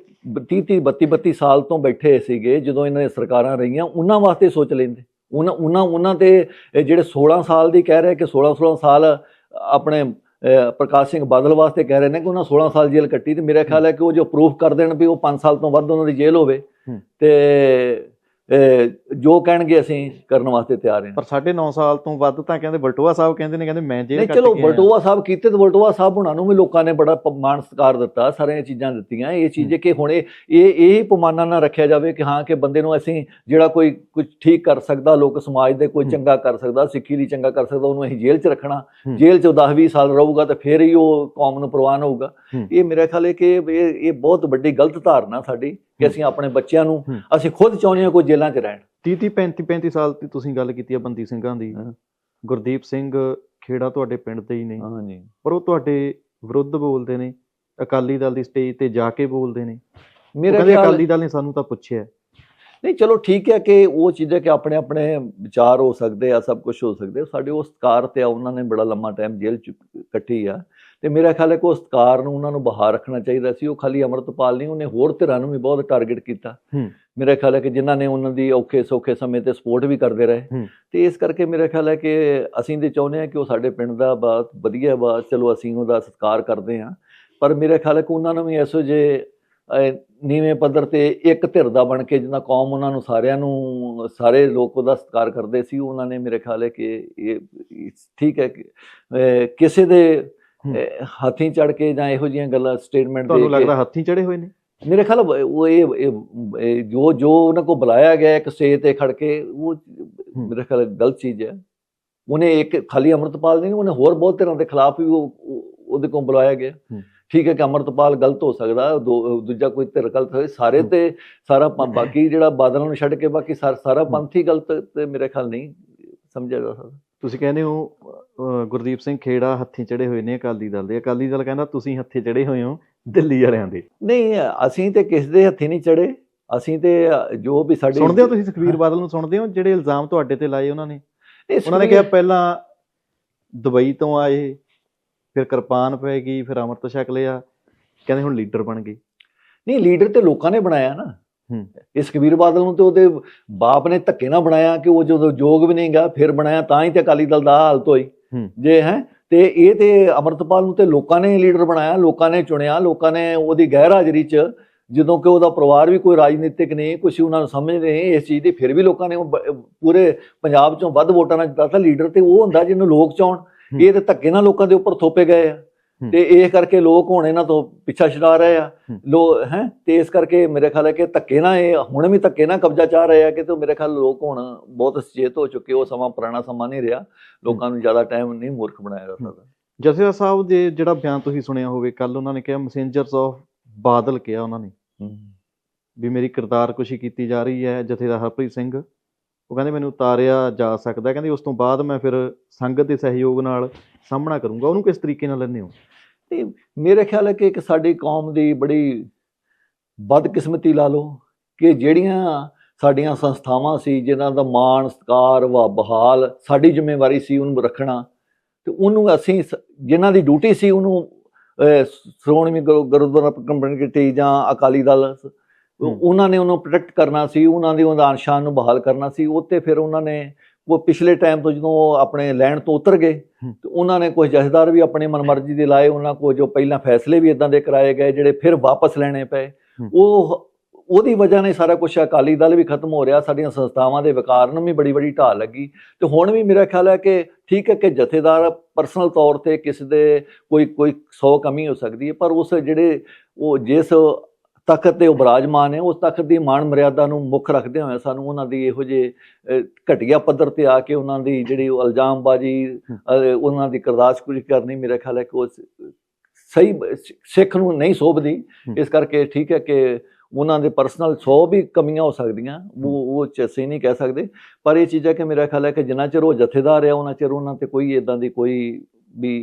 30 30 32 32 ਸਾਲ ਤੋਂ ਬੈਠੇ ਸੀਗੇ ਜਦੋਂ ਇਹਨਾਂ ਦੀਆਂ ਸਰਕਾਰਾਂ ਰਹੀਆਂ ਉਹਨਾਂ ਵਾਸਤੇ ਸੋਚ ਲੈਂਦੇ। ਉਹਨਾਂ ਉਹਨਾਂ ਉਹਨਾਂ ਤੇ ਜਿਹੜੇ 16 ਸਾਲ ਦੀ ਕਹਿ ਰਹੇ ਕਿ 16 16 ਸਾਲ ਆਪਣੇ ਪ੍ਰਕਾਸ਼ ਸਿੰਘ ਬਾਦਲ ਵਾਸਤੇ ਕਹਿ ਰਹੇ ਨੇ ਕਿ ਉਹਨਾਂ 16 ਸਾਲ ਜੇਲ੍ਹ ਕੱਟੀ ਤੇ ਮੇਰਾ ਖਿਆਲ ਹੈ ਕਿ ਉਹ ਜੋ ਪ੍ਰੂਫ ਕਰ ਦੇਣ ਵੀ ਉਹ 5 ਸਾਲ ਤੋਂ ਵੱਧ ਉਹਨਾਂ ਦੀ ਜੇਲ੍ਹ ਹੋਵੇ। ਤੇ ਜੋ ਕਹਿਣਗੇ ਅਸੀਂ ਕਰਨ ਵਾਸਤੇ ਤਿਆਰ ਹਾਂ ਪਰ 9.5 ਸਾਲ ਤੋਂ ਵੱਧ ਤਾਂ ਕਹਿੰਦੇ ਬਲਟੋਆ ਸਾਹਿਬ ਕਹਿੰਦੇ ਨੇ ਕਹਿੰਦੇ ਮੈਂ ਜੇਲ੍ਹ ਨਹੀਂ ਕੱਟ ਚਲੋ ਕੇ। ਬਲਟੋਆ ਸਾਹਿਬ ਕੀਤੇ ਤੇ ਬਲਟੋਆ ਸਾਹਿਬ ਹੁਣਾਂ ਨੂੰ ਵੀ ਲੋਕਾਂ ਨੇ ਬੜਾ ਮਾਣ ਸਤਿਕਾਰ ਦਿੱਤਾ ਸਾਰੀਆਂ ਚੀਜ਼ਾਂ ਦਿੱਤੀਆਂ ਇਹ ਚੀਜ਼ ਕਿ ਹੁਣ ਇਹ ਇਹ ਹੀ ਪਮਾਨਾ ਨਾ ਰੱਖਿਆ ਜਾਵੇ ਕਿ ਹਾਂ ਕਿ ਬੰਦੇ ਨੂੰ ਅਸੀਂ ਜਿਹੜਾ ਕੋਈ ਕੁਝ ਠੀਕ ਕਰ ਸਕਦਾ ਲੋਕ ਸਮਾਜ ਦੇ ਕੋਈ। ਚੰਗਾ ਕਰ ਸਕਦਾ ਸਿੱਖੀ ਲਈ ਚੰਗਾ ਕਰ ਸਕਦਾ ਉਹਨੂੰ ਅਸੀਂ ਜੇਲ੍ਹ 'ਚ ਰੱਖਣਾ। ਜੇਲ੍ਹ 'ਚ 10 20 ਸਾਲ ਰਹੂਗਾ ਤਾਂ ਫਿਰ ਹੀ ਉਹ ਕੌਮ ਨੂੰ ਪ੍ਰਵਾਨ ਹੋਊਗਾ। ਇਹ ਮੇਰਾ ਖਿਆਲ ਹੈ ਕਿ ਇਹ ਇਹ ਬਹੁਤ ਵੱਡੀ ਗਲਤ ਧਾਰਨਾ ਸਾਡੀ ਕਿ। ਅਸੀਂ ਆਪਣੇ ਬੱਚਿਆਂ ਨੂੰ। ਅਸੀਂ ਖੁਦ ਚਾਹੁੰਦੇ ਹਾਂ ਕੋਈ ਜੇਲ੍ਹਾਂ 'ਚ ਰਹਿਣ 30 30 35 35 ਸਾਲ ਦੀ ਤੁਸੀਂ ਗੱਲ ਕੀਤੀ ਹੈ ਬੰਦੀ ਸਿੰਘਾਂ ਦੀ। ਗੁਰਦੀਪ ਸਿੰਘ ਖੇੜਾ ਤੁਹਾਡੇ ਪਿੰਡ ਦੇ ਹੀ ਨੇ ਹਾਂਜੀ ਪਰ ਉਹ ਤੁਹਾਡੇ ਵਿਰੁੱਧ ਬੋਲਦੇ ਨੇ ਅਕਾਲੀ ਦਲ ਦੀ ਸਟੇਜ ਤੇ ਜਾ ਕੇ ਬੋਲਦੇ ਨੇ ਮੇਰਾ ਕਹਿੰਦੇ ਖਿਆਲ ਅਕਾਲੀ ਦਲ ਨੇ ਸਾਨੂੰ ਤਾਂ ਪੁੱਛਿਆ ਨਹੀਂ ਚਲੋ ਠੀਕ ਹੈ ਕਿ ਉਹ ਚੀਜ਼ਾਂ ਕਿ ਆਪਣੇ ਆਪਣੇ ਵਿਚਾਰ ਹੋ ਸਕਦੇ ਆ ਸਭ ਕੁਝ ਹੋ ਸਕਦੇ ਆ। ਸਾਡੇ ਉਹ ਸਤਕਾਰ ਤੇ ਆ ਉਹਨਾਂ ਨੇ ਬੜਾ ਲੰਮਾ ਟਾਈਮ ਜੇਲ੍ਹ ਚ ਕੱਟੀ ਆ ਤੇ ਮੇਰਾ ਖਿਆਲ ਹੈ ਕਿ ਉਹ ਸਤਕਾਰ ਨੂੰ ਉਹਨਾਂ ਨੂੰ ਬਾਹਰ ਰੱਖਣਾ ਚਾਹੀਦਾ ਸੀ ਉਹ ਖਾਲੀ ਅਮਰਤਪਾਲ ਨਹੀਂ ਉਹਨੇ ਹੋਰ ਧਿਰਾਂ ਨੂੰ ਵੀ ਬਹੁਤ ਟਾਰਗੇਟ ਕੀਤਾ। ਮੇਰਾ ਖਿਆਲ ਹੈ ਕਿ ਜਿਨ੍ਹਾਂ ਨੇ ਉਹਨਾਂ ਦੀ ਔਖੇ ਸੌਖੇ ਸਮੇਂ ਤੇ ਸਪੋਰਟ ਵੀ ਕਰਦੇ ਰਹੇ। ਤੇ ਇਸ ਕਰਕੇ ਮੇਰਾ ਖਿਆਲ ਹੈ ਕਿ ਅਸੀਂ ਤੇ ਚਾਹੁੰਦੇ ਹਾਂ ਕਿ ਉਹ ਸਾਡੇ ਪਿੰਡ ਦਾ ਬਹੁਤ ਵਧੀਆ ਵਾ ਚਲੋ ਅਸੀਂ ਉਹਦਾ ਸਤਿਕਾਰ ਕਰਦੇ ਹਾਂ ਪਰ ਮੇਰਾ ਖਿਆਲ ਹੈ ਕਿ ਉਹਨਾਂ ਨੂੰ ਵੀ ਐਸੋ ਜੇ ਨੀਵੇਂ ਪੱਧਰ ਤੇ ਇੱਕ ਧਿਰ ਦਾ ਬਣ ਕੇ ਜਿੰਨਾ ਕੌਮ ਉਹਨਾਂ ਨੂੰ ਸਾਰਿਆਂ ਨੂੰ ਸਾਰੇ ਲੋਕ ਉਹਦਾ ਸਤਿਕਾਰ ਕਰਦੇ ਸੀ ਉਹਨਾਂ ਨੇ ਮੇਰੇ ਖਿਆਲ ਹੈ ਕਿ ਇਹ ਠੀਕ ਹੈ ਕਿ, ਕਿਸੇ ਦੇ ਹੱਥੀਂ ਚੜ ਕੇ ਜਾਂ ਇਹੋ ਜਿਹੀਆਂ ਗੱਲਾਂ ਸਟੇਟਮੈਂਟ ਤੁਹਾਨੂੰ ਦੇ ਕੇ ਲੱਗਦਾ ਹੱਥੀਂ ਚੜੇ ਹੋਏ ਨੇ? ਮੇਰੇ ਖਿਆਲ ਉਹ ਇਹ ਜੋ ਜੋ ਉਹਨਾਂ ਕੋ ਬੁਲਾਇਆ ਗਿਆ ਇੱਕ ਸਟੇਜ ਤੇ ਖੜ ਕੇ ਉਹ ਮੇਰੇ ਖਿਆਲ ਗਲਤ ਚੀਜ਼ ਹੈ। ਉਹਨੇ ਇੱਕ ਖਾਲੀ ਅਮਰਤਪਾਲ ਨਹੀਂ ਉਹਨੇ ਹੋਰ ਬਹੁਤ ਤਰ੍ਹਾਂ ਦੇ ਖਿਲਾਫ ਵੀ ਉਹ ਉਹ- ਉਹਦੇ ਕੋਲ ਬੁਲਾਇਆ ਗਿਆ। ਠੀਕ ਹੈ ਕਿ ਅਮਰਤਪਾਲ ਗਲਤ ਹੋ ਸਕਦਾ ਦੂਜਾ ਕੋਈ ਧਿਰ ਗਲਤ ਹੋਵੇ ਸਾਰੇ। ਤੇ ਸਾਰਾ ਬਾਕੀ ਜਿਹੜਾ ਬਾਦਲਾਂ ਨੂੰ ਛੱਡ ਕੇ ਬਾਕੀ ਸਾਰ- ਸਾਰਾ ਪੰਥ ਹੀ ਗਲਤ ਤੇ ਮੇਰੇ ਖਿਆਲ ਨਹੀਂ ਸਮਝਿਆ ਜਾ ਸਕਦਾ। ਤੁਸੀਂ ਕਹਿੰਦੇ ਹੋ ਗੁਰਦੀਪ ਸਿੰਘ ਖੇੜਾ ਹੱਥੀ ਚੜੇ ਹੋਏ ਨੇ ਅਕਾਲੀ ਦਲ ਦੇ। ਅਕਾਲੀ ਦਲ ਕਹਿੰਦਾ ਤੁਸੀਂ ਹੱਥੀ ਚੜੇ ਹੋਏ ਹੋ ਦਿੱਲੀ ਵਾਲਿਆਂ ਦੇ। ਨਹੀਂ ਅਸੀਂ ਤੇ ਕਿਸ ਦੇ ਹੱਥੀ ਨਹੀਂ ਚੜੇ ਅਸੀਂ ਤੇ ਜੋ ਵੀ ਸਾਡੇ ਸੁਣਦੇ ਹੋ ਤੁਸੀਂ ਸੁਖਵੀਰ ਬਾਦਲ ਨੂੰ ਸੁਣਦੇ ਹੋ ਜਿਹੜੇ ਇਲਜ਼ਾਮ ਤੁਹਾਡੇ ਤੇ ਲਾਏ ਉਹਨਾਂ ਨੇ? ਉਹਨਾਂ ਨੇ ਕਿਹਾ ਪਹਿਲਾਂ ਦੁਬਈ ਤੋਂ ਆਏ ਫਿਰ ਕਿਰਪਾਨ ਪੈ ਗਈ ਫਿਰ ਅੰਮ੍ਰਿਤ ਛਕ ਲਿਆ। ਕਹਿੰਦੇ ਹੁਣ ਲੀਡਰ ਬਣ ਗਏ। ਨਹੀਂ ਲੀਡਰ ਤੇ ਲੋਕਾਂ ਨੇ ਬਣਾਇਆ ਨਾ। ਇਸ ਕਬੀਰ ਬਾਦਲ ਨੂੰ ਤੇ ਉਹਦੇ ਬਾਪ ਨੇ ਧੱਕੇ ਨਾਲ ਬਣਾਇਆ ਕਿ ਉਹ ਜਦੋਂ ਯੋਗ ਵੀ ਨਹੀਂਗਾ ਫਿਰ ਬਣਾਇਆ ਤਾਂ ਹੀ ਤੇ ਅਕਾਲੀ ਦਲ ਦਾ ਹਾਲਤ ਹੋਈ। ਜੇ ਹੈ ਤੇ ਇਹ ਤੇ ਅਮਰਤਪਾਲ ਨੂੰ ਤੇ ਲੋਕਾਂ ਨੇ ਲੀਡਰ ਬਣਾਇਆ ਲੋਕਾਂ ਨੇ ਚੁਣਿਆ ਲੋਕਾਂ ਨੇ ਉਹਦੀ ਗੈਰ ਹਾਜ਼ਰੀ 'ਚ ਜਦੋਂ ਕਿ ਉਹਦਾ ਪਰਿਵਾਰ ਵੀ ਕੋਈ ਰਾਜਨੀਤਿਕ ਨਹੀਂ ਕੁਛ ਉਹਨਾਂ ਨੂੰ ਸਮਝਦੇ ਨਹੀਂ ਇਸ ਚੀਜ਼ ਦੀ ਫਿਰ ਵੀ ਲੋਕਾਂ ਨੇ ਪੂਰੇ ਪੰਜਾਬ 'ਚੋਂ ਵੱਧ ਵੋਟਾਂ ਨਾਲ ਜਿੱਤਾ ਲੀਡਰ ਤੇ ਉਹ ਹੁੰਦਾ ਜਿਹਨੂੰ ਲੋਕ ਚਾਹਣ। ਇਹ ਤੇ ਧੱਕੇ ਨਾਲ ਲੋਕਾਂ ਦੇ ਉੱਪਰ ਥੋਪੇ ਗਏ ਆ। ਤੇ ਇਹ ਕਰਕੇ ਲੋਕ ਹੁਣ ਇਹਨਾਂ ਤੋਂ ਪਿੱਛਾ ਛਡਾ ਰਹੇ ਆ। ਲੋ ਹੈ ਤੇ ਇਸ ਕਰਕੇ ਮੇਰੇ ਖਿਆਲ ਹੈ ਕਿ ਧੱਕੇ ਨਾਲ ਇਹ ਹੁਣ ਵੀ ਧੱਕੇ ਨਾਲ ਕਬਜ਼ਾ ਚਾਹ ਰਹੇ ਆ ਕਿ ਤੇ ਮੇਰੇ ਖਿਆਲ ਲੋਕ ਹੁਣ ਬਹੁਤ ਸੁਚੇਤ ਹੋ ਚੁੱਕੇ ਉਹ ਸਮਾਂ ਪੁਰਾਣਾ ਸਮਾਂ ਨਹੀਂ ਰਿਹਾ। ਲੋਕਾਂ ਨੂੰ ਜ਼ਿਆਦਾ ਟਾਈਮ ਨਹੀਂ ਮੂਰਖ ਬਣਾਇਆ ਜਾ ਸਕਦਾ। ਜਥੇਦਾਰ ਸਾਹਿਬ ਦੇ ਜਿਹੜਾ ਬਿਆਨ ਤੁਸੀਂ ਸੁਣਿਆ ਹੋਵੇ ਕੱਲ ਉਹਨਾਂ ਨੇ ਕਿਹਾ ਮੈਸੇਂਜਰਸ ਆਫ ਬਾਦਲ ਕਿਹਾ ਉਹਨਾਂ ਨੇ। ਵੀ ਮੇਰੀ ਕਿਰਦਾਰ ਕੁਸ਼ੀ ਕੀਤੀ ਜਾ ਰਹੀ ਹੈ ਜਥੇਦਾਰ ਹਰਪ੍ਰੀਤ ਸਿੰਘ। ਉਹ ਕਹਿੰਦੇ ਮੈਨੂੰ ਉਤਾਰਿਆ ਜਾ ਸਕਦਾ ਕਹਿੰਦੇ ਉਸ ਤੋਂ ਬਾਅਦ ਮੈਂ ਫਿਰ ਸੰਗਤ ਦੇ ਸਹਿਯੋਗ ਨਾਲ ਸਾਹਮਣਾ ਕਰੂੰਗਾ ਉਹਨੂੰ ਕਿਸ ਤਰੀਕੇ ਨਾਲ ਲੈਂਦੇ ਹੋ ਤੇ ਮੇਰੇ ਖਿਆਲ ਹੈ ਕਿ ਇੱਕ ਸਾਡੀ ਕੌਮ ਦੀ ਬੜੀ ਬਦਕਿਸਮਤੀ ਲਾ ਲਓ ਕਿ ਜਿਹੜੀਆਂ ਸਾਡੀਆਂ ਸੰਸਥਾਵਾਂ ਸੀ ਜਿਨ੍ਹਾਂ ਦਾ ਮਾਣ ਸਤਿਕਾਰ ਵਾ ਬਹਾਲ ਸਾਡੀ ਜ਼ਿੰਮੇਵਾਰੀ ਸੀ ਉਹਨੂੰ ਰੱਖਣਾ ਤੇ ਉਹਨੂੰ ਅਸੀਂ ਜਿਨ੍ਹਾਂ ਦੀ ਡਿਊਟੀ ਸੀ ਉਹਨੂੰ ਸ਼੍ਰੋਮਣੀ ਗੁਰੂ- ਗੁਰਦੁਆਰਾ ਪ੍ਰਬੰਧਕ ਕਮੇਟੀ ਜਾਂ ਅਕਾਲੀ ਦਲ। ਉਹਨਾਂ ਨੇ ਉਹਨੂੰ ਪ੍ਰੋਟੈਕਟ ਕਰਨਾ ਸੀ ਉਹਨਾਂ ਦੀ ਉਹਦਾ ਸ਼ਾਨ ਨੂੰ ਬਹਾਲ ਕਰਨਾ ਸੀ ਉੱਤੇ ਫਿਰ ਉਹਨਾਂ ਨੇ ਉਹ ਪਿਛਲੇ ਟਾਈਮ ਤੋਂ ਜਦੋਂ ਉਹ ਆਪਣੇ ਲੈਣ ਤੋਂ ਉਤਰ ਗਏ। ਤੇ ਉਹਨਾਂ ਨੇ ਕੁਝ ਜਥੇਦਾਰ ਵੀ ਆਪਣੀ ਮਨਮਰਜ਼ੀ ਦੇ ਲਾਏ ਉਹਨਾਂ ਕੋਲ ਜੋ ਪਹਿਲਾਂ ਫੈਸਲੇ ਵੀ ਇਦਾਂ ਦੇ ਕਰਾਏ ਗਏ ਜਿਹੜੇ ਫਿਰ ਵਾਪਸ ਲੈਣੇ ਪਏ। ਉਹ ਉਹਦੀ ਵਜ੍ਹਾ ਨਾਲ ਸਾਰਾ ਕੁਝ ਅਕਾਲੀ ਦਲ ਵੀ ਖਤਮ ਹੋ ਰਿਹਾ ਸਾਡੀਆਂ ਸੰਸਥਾਵਾਂ ਦੇ ਵਿਕਾਰ ਨੂੰ ਵੀ ਬੜੀ ਬੜੀ ਢਾਲ ਲੱਗੀ ਤੇ ਹੁਣ ਵੀ ਮੇਰਾ ਖਿਆਲ ਹੈ ਕਿ ਠੀਕ ਹੈ ਕਿ ਜਥੇਦਾਰ ਪਰਸਨਲ ਤੌਰ ਤੇ ਕਿਸੇ ਦੇ ਕੋਈ ਕੋਈ 100 ਕਮੀ ਹੋ ਸਕਦੀ ਹੈ ਪਰ ਉਸ ਜਿਹੜੇ ਉਹ ਜਿਸ ਤਖਤ ਤੇ ਉਹ ਬਿਰਾਜਮਾਨ ਹੈ ਉਸ ਤਖਤ ਦੀ ਮਾਣ ਮਰਿਆਦਾ ਨੂੰ ਮੁੱਖ ਰੱਖਦੇ ਹੋਏ ਸਾਨੂੰ ਉਹਨਾਂ ਦੀ ਇਹੋ ਜਿਹੇ ਅਹ, ਘਟੀਆ ਪੱਧਰ ਤੇ ਆ ਕੇ ਉਹਨਾਂ ਦੀ ਜਿਹੜੀ ਉਹ ਇਲਜ਼ਾਮਬਾਜ਼ੀ ਉਹਨਾਂ ਦੀ ਕਰਦਾਸ਼ਕੁਰੀ ਕਰਨੀ ਮੇਰਾ ਖਿਆਲ ਹੈ ਕਿ ਉਹ ਸਹੀ ਸਿੱਖ ਨੂੰ ਨਹੀਂ ਸੋਭਦੀ। ਹੂੰ। ਇਸ ਕਰਕੇ ਠੀਕ ਹੈ ਕਿ ਉਹਨਾਂ ਦੇ ਪਰਸਨਲ 100 ਵੀ ਕਮੀਆਂ ਹੋ ਸਕਦੀਆਂ ਉਹ ਉਹ ਚ ਅਸੀਂ ਨਹੀਂ ਕਹਿ ਸਕਦੇ। ਪਰ ਇਹ ਚੀਜ਼ਾਂ ਕਿ ਮੇਰਾ ਖਿਆਲ ਹੈ ਕਿ ਜਿੰਨਾ ਚਿਰ ਉਹ ਜਥੇਦਾਰ ਆ ਉਹਨਾਂ ਚਿਰ ਉਹਨਾਂ ਤੇ ਕੋਈ ਇਦਾਂ ਦੀ ਕੋਈ ਵੀ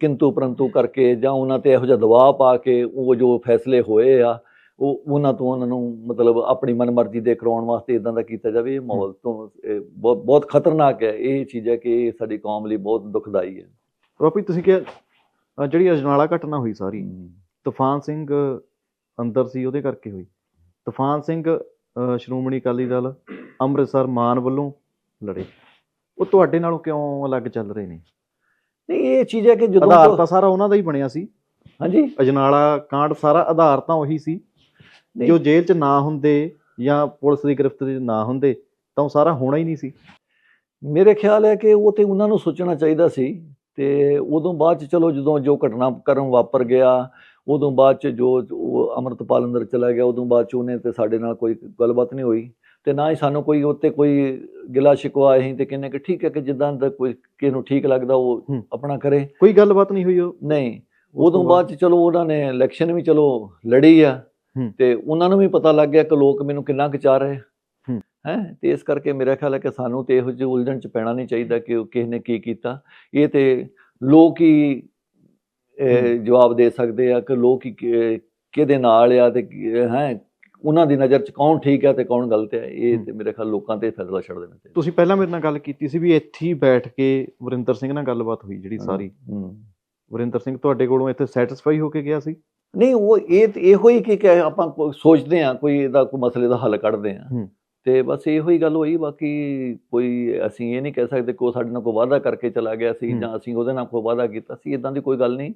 ਕਿੰਤੂ ਪਰੰਤੂ ਕਰਕੇ ਜਾਂ ਉਹਨਾਂ ਤੇ ਇਹੋ ਜਿਹਾ ਦਬਾਅ ਪਾ ਕੇ ਉਹ ਜੋ ਫੈਸਲੇ ਹੋਏ ਆ ਉਹ ਉਹਨਾਂ ਤੋਂ ਉਹਨਾਂ ਨੂੰ ਮਤਲਬ ਆਪਣੀ ਮਨਮਰਜ਼ੀ ਦੇ ਕਰਾਉਣ ਵਾਸਤੇ ਇਦਾਂ ਦਾ ਕੀਤਾ ਜਾਵੇ ਇਹ ਮਾਹੌਲ ਤੋਂ ਬਹੁਤ ਬਹੁਤ ਖਤਰਨਾਕ ਹੈ। ਇਹ ਚੀਜ਼ ਹੈ ਕਿ ਸਾਡੀ ਕੌਮ ਲਈ ਬਹੁਤ ਦੁਖਦਾਈ ਹੈ। ਰੋਪੀ ਤੁਸੀਂ ਕਿਹਾ ਅਹ ਜਿਹੜੀ ਅਜਨਾਲਾ ਘਟਨਾ ਹੋਈ ਸਾਰੀ ਤੂਫਾਨ ਸਿੰਘ ਅੰਦਰ ਸੀ ਉਹਦੇ ਕਰਕੇ ਹੋਈ। ਤੂਫਾਨ ਸਿੰਘ ਸ਼੍ਰੋਮਣੀ ਅਕਾਲੀ ਦਲ ਅੰਮ੍ਰਿਤਸਰ ਮਾਨ ਵੱਲੋਂ ਲੜੇ। ਉਹ ਤੁਹਾਡੇ ਨਾਲੋਂ ਕਿਉਂ ਅਲੱਗ ਚੱਲ ਰਹੇ ਨੇ? ਨਹੀਂ ਇਹ ਚੀਜ਼ ਹੈ ਕਿ ਜਦੋਂ ਆਧਾਰ ਤੋਂ- ਸਾਰਾ ਉਹਨਾਂ ਦਾ ਹੀ ਬਣਿਆ ਸੀ। ਹਾਂਜੀ। ਅਜਨਾਲਾ ਕਾਂਡ ਸਾਰਾ ਆਧਾਰ ਤਾਂ ਉਹੀ ਸੀ। ਜੋ ਜੇਲ੍ਹ 'ਚ ਨਾ ਹੁੰਦੇ ਜਾਂ ਪੁਲਿਸ ਦੀ ਗ੍ਰਿਫਤ 'ਚ ਨਾ ਹੁੰਦੇ ਤਾਂ ਉਹ ਸਾਰਾ ਹੋਣਾ ਹੀ ਨਹੀਂ ਸੀ। ਮੇਰੇ ਖਿਆਲ ਹੈ ਕਿ ਉਹ ਤੇ ਉਹਨਾਂ ਨੂੰ ਸੋਚਣਾ ਚਾਹੀਦਾ ਸੀ ਤੇ ਉਦੋਂ ਬਾਅਦ ਚ ਚਲੋ ਜਦੋਂ ਜੋ ਘਟਨਾ ਕਰਮ ਵਾਪਰ ਗਿਆ ਉਦੋਂ ਬਾਅਦ ਚ ਜੋ ਉਹ ਅਮਰਤਪਾਲ ਅੰਦਰ ਚਲਾ ਗਿਆ ਉਦੋਂ ਬਾਅਦ ਚ ਉਹਨੇ ਤੇ ਸਾਡੇ ਨਾਲ ਕੋਈ ਗੱਲਬਾਤ ਨਹੀਂ ਹੋਈ। ਤੇ ਨਾ ਹੀ ਸਾਨੂੰ ਕੋਈ ਉੱਤੇ ਕੋਈ ਗਿਲਾ ਸ਼ਿਕਵਾ ਅਸੀਂ ਤੇ ਕਹਿੰਨੇ ਕਿ ਠੀਕ ਹੈ ਕਿ ਜਿੱਦਾਂ ਦਾ ਕੋਈ ਕਿਸੇ ਨੂੰ ਠੀਕ ਲੱਗਦਾ ਉਹ। ਆਪਣਾ ਕਰੇ। ਕੋਈ ਗੱਲਬਾਤ ਨਹੀਂ ਹੋਈ ਉਹ? ਨਹੀਂ। ਉਦੋਂ ਤੋਂ ਬਾਅਦ? ਚ ਚਲੋ ਉਹਨਾਂ ਨੇ ਇਲੈਕਸ਼ਨ ਵੀ ਚਲੋ ਲੜੀ ਆ। ਤੇ ਉਹਨਾਂ ਨੂੰ ਵੀ ਪਤਾ ਲੱਗ ਗਿਆ ਕਿ ਲੋਕ ਮੈਨੂੰ ਕਿੰਨਾ ਕੁ ਚਾਹ ਰਹੇ। ਹੂੰ। ਤੇ ਇਸ ਕਰਕੇ ਮੇਰਾ ਖਿਆਲ ਹੈ ਕਿ ਸਾਨੂੰ ਤੇ ਇਹੋ ਜਿਹੀ ਉਲਝਣ ਚ ਪੈਣਾ ਨਹੀਂ ਚਾਹੀਦਾ ਕਿ ਉਹ ਕਿਸ ਨੇ ਕੀ ਕੀਤਾ। ਇਹ ਤੇ ਲੋਕ ਹੀ। ਜਵਾਬ ਦੇ ਸਕਦੇ ਆ ਕਿ ਲੋਕ ਕਿਹਦੇ ਨਾਲ ਆ ਤੇ ਹੈ? ਉਹਨਾਂ ਦੀ ਨਜ਼ਰ ਚ ਕੌਣ ਠੀਕ ਹੈ ਤੇ ਕੌਣ ਗਲਤ ਹੈ ਇਹ। ਤੇ ਮੇਰੇ ਖਿਆਲ ਲੋਕਾਂ ਤੇ ਫੈਸਲਾ ਛੱਡ ਦੇਣਾ ਚਾਹੀਦਾ ਤੁਸੀਂ ਪਹਿਲਾਂ ਮੇਰੇ ਨਾਲ ਗੱਲ ਕੀਤੀ ਸੀ ਵੀ ਇੱਥੇ ਹੀ ਬੈਠ ਕੇ ਵਰਿੰਦਰ ਸਿੰਘ ਨਾਲ ਗੱਲਬਾਤ ਹੋਈ ਜਿਹੜੀ ਸਾਰੀ। ਵਰਿੰਦਰ ਸਿੰਘ ਤੁਹਾਡੇ ਕੋਲੋਂ ਇੱਥੇ ਸੈਟੀਸਫਾਈ ਹੋ ਕੇ ਗਿਆ ਸੀ ਨਹੀਂ ਉਹ ਇਹ ਇਹੋ ਹੀ ਕਿ ਆਪਾਂ ਸੋਚਦੇ ਆ ਕੋਈ ਇਹਦਾ ਕੋਈ ਮਸਲੇ ਦਾ ਹੱਲ ਕੱਢਦੇ ਆ। ਤੇ ਬਸ ਇਹੋ ਹੀ ਗੱਲ ਹੋਈ ਬਾਕੀ ਕੋਈ ਅਸੀਂ ਇਹ ਨਹੀਂ ਕਹਿ ਸਕਦੇ ਕਿ ਸਾਡੇ ਨਾਲ ਕੋਈ ਵਾਅਦਾ ਕਰਕੇ ਚਲਾ ਗਿਆ ਸੀ। ਜਾਂ ਅਸੀਂ ਉਹਦੇ ਨਾਲ ਕੋਈ ਵਾਅਦਾ ਕੀਤਾ ਸੀ ਇਦਾਂ ਦੀ ਕੋਈ ਗੱਲ ਨਹੀਂ।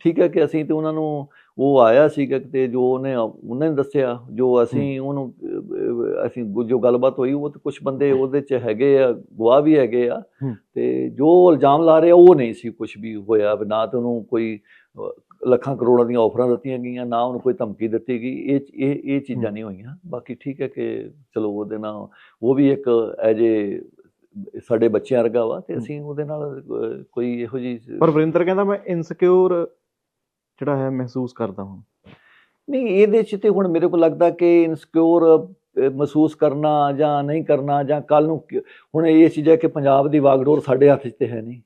ਠੀਕ ਹੈ ਕਿ ਅਸੀਂ ਤੇ ਉਹਨਾਂ ਨੂੰ ਉਹ ਆਇਆ ਸੀਗਾ ਤੇ ਜੋ ਉਹਨੇ ਉਹਨੇ ਦੱਸਿਆ ਜੋ ਅਸੀਂ ਉਹਨੂੰ ਅਸੀਂ ਜੋ ਗੱਲਬਾਤ ਹੋਈ ਉਹ ਤੇ ਕੁਝ ਬੰਦੇ ਉਹਦੇ ਚ ਹੈਗੇ ਆ ਗਵਾਹ ਵੀ ਹੈਗੇ ਆ। ਤੇ ਜੋ ਇਲਜ਼ਾਮ ਲਾ ਰਹੇ ਉਹ ਨਹੀਂ ਸੀ ਕੁਝ ਵੀ ਹੋਇਆ ਨਾ ਤੇ ਉਹਨੂੰ ਕੋਈ ਲੱਖਾਂ ਕਰੋੜਾਂ ਦੀਆਂ ਆਫਰਾਂ ਦਿੱਤੀਆਂ ਗਈਆਂ ਨਾ ਉਹਨੂੰ ਕੋਈ ਧਮਕੀ ਦਿੱਤੀ ਗਈ ਇਹ ਇਹ ਇਹ ਚੀਜ਼ਾਂ। ਨਹੀਂ ਹੋਈਆਂ ਬਾਕੀ ਠੀਕ ਹੈ ਕਿ ਚਲੋ ਉਹਦੇ ਨਾਲ ਉਹ ਵੀ ਇੱਕ ਐਜ ਸਾਡੇ ਬੱਚਿਆਂ ਵਰਗਾ ਵਾ ਤੇ ਅਸੀਂ ਉਹਦੇ ਨਾਲ ਕੋਈ ਇਹੋ ਜੀ ਪਰ ਵਰਿੰਦਰ ਕਹਿੰਦਾ ਮੈਂ ਇਨਸਿਕਿਉਰ ਜਿਹੜਾ ਹੈ ਮਹਿਸੂਸ ਕਰਦਾ ਹਾਂ ਨਹੀਂ ਇਹਦੇ ਚ ਤੇ ਹੁਣ ਮੇਰੇ ਕੋਲ ਲੱਗਦਾ ਕਿ ਇਨਸਿਕਿਉਰ ਮਹਿਸੂਸ ਕਰਨਾ ਜਾਂ ਨਹੀਂ ਕਰਨਾ ਜਾਂ ਕੱਲ ਨੂੰ ਹੁਣ ਇਹ ਚੀਜ਼ ਹੈ ਕਿ ਪੰਜਾਬ ਦੀ ਵਾਗਡੋਰ ਸਾਡੇ ਹੱਥ 'ਚ ਤੇ ਹੈ ਨਹੀਂ।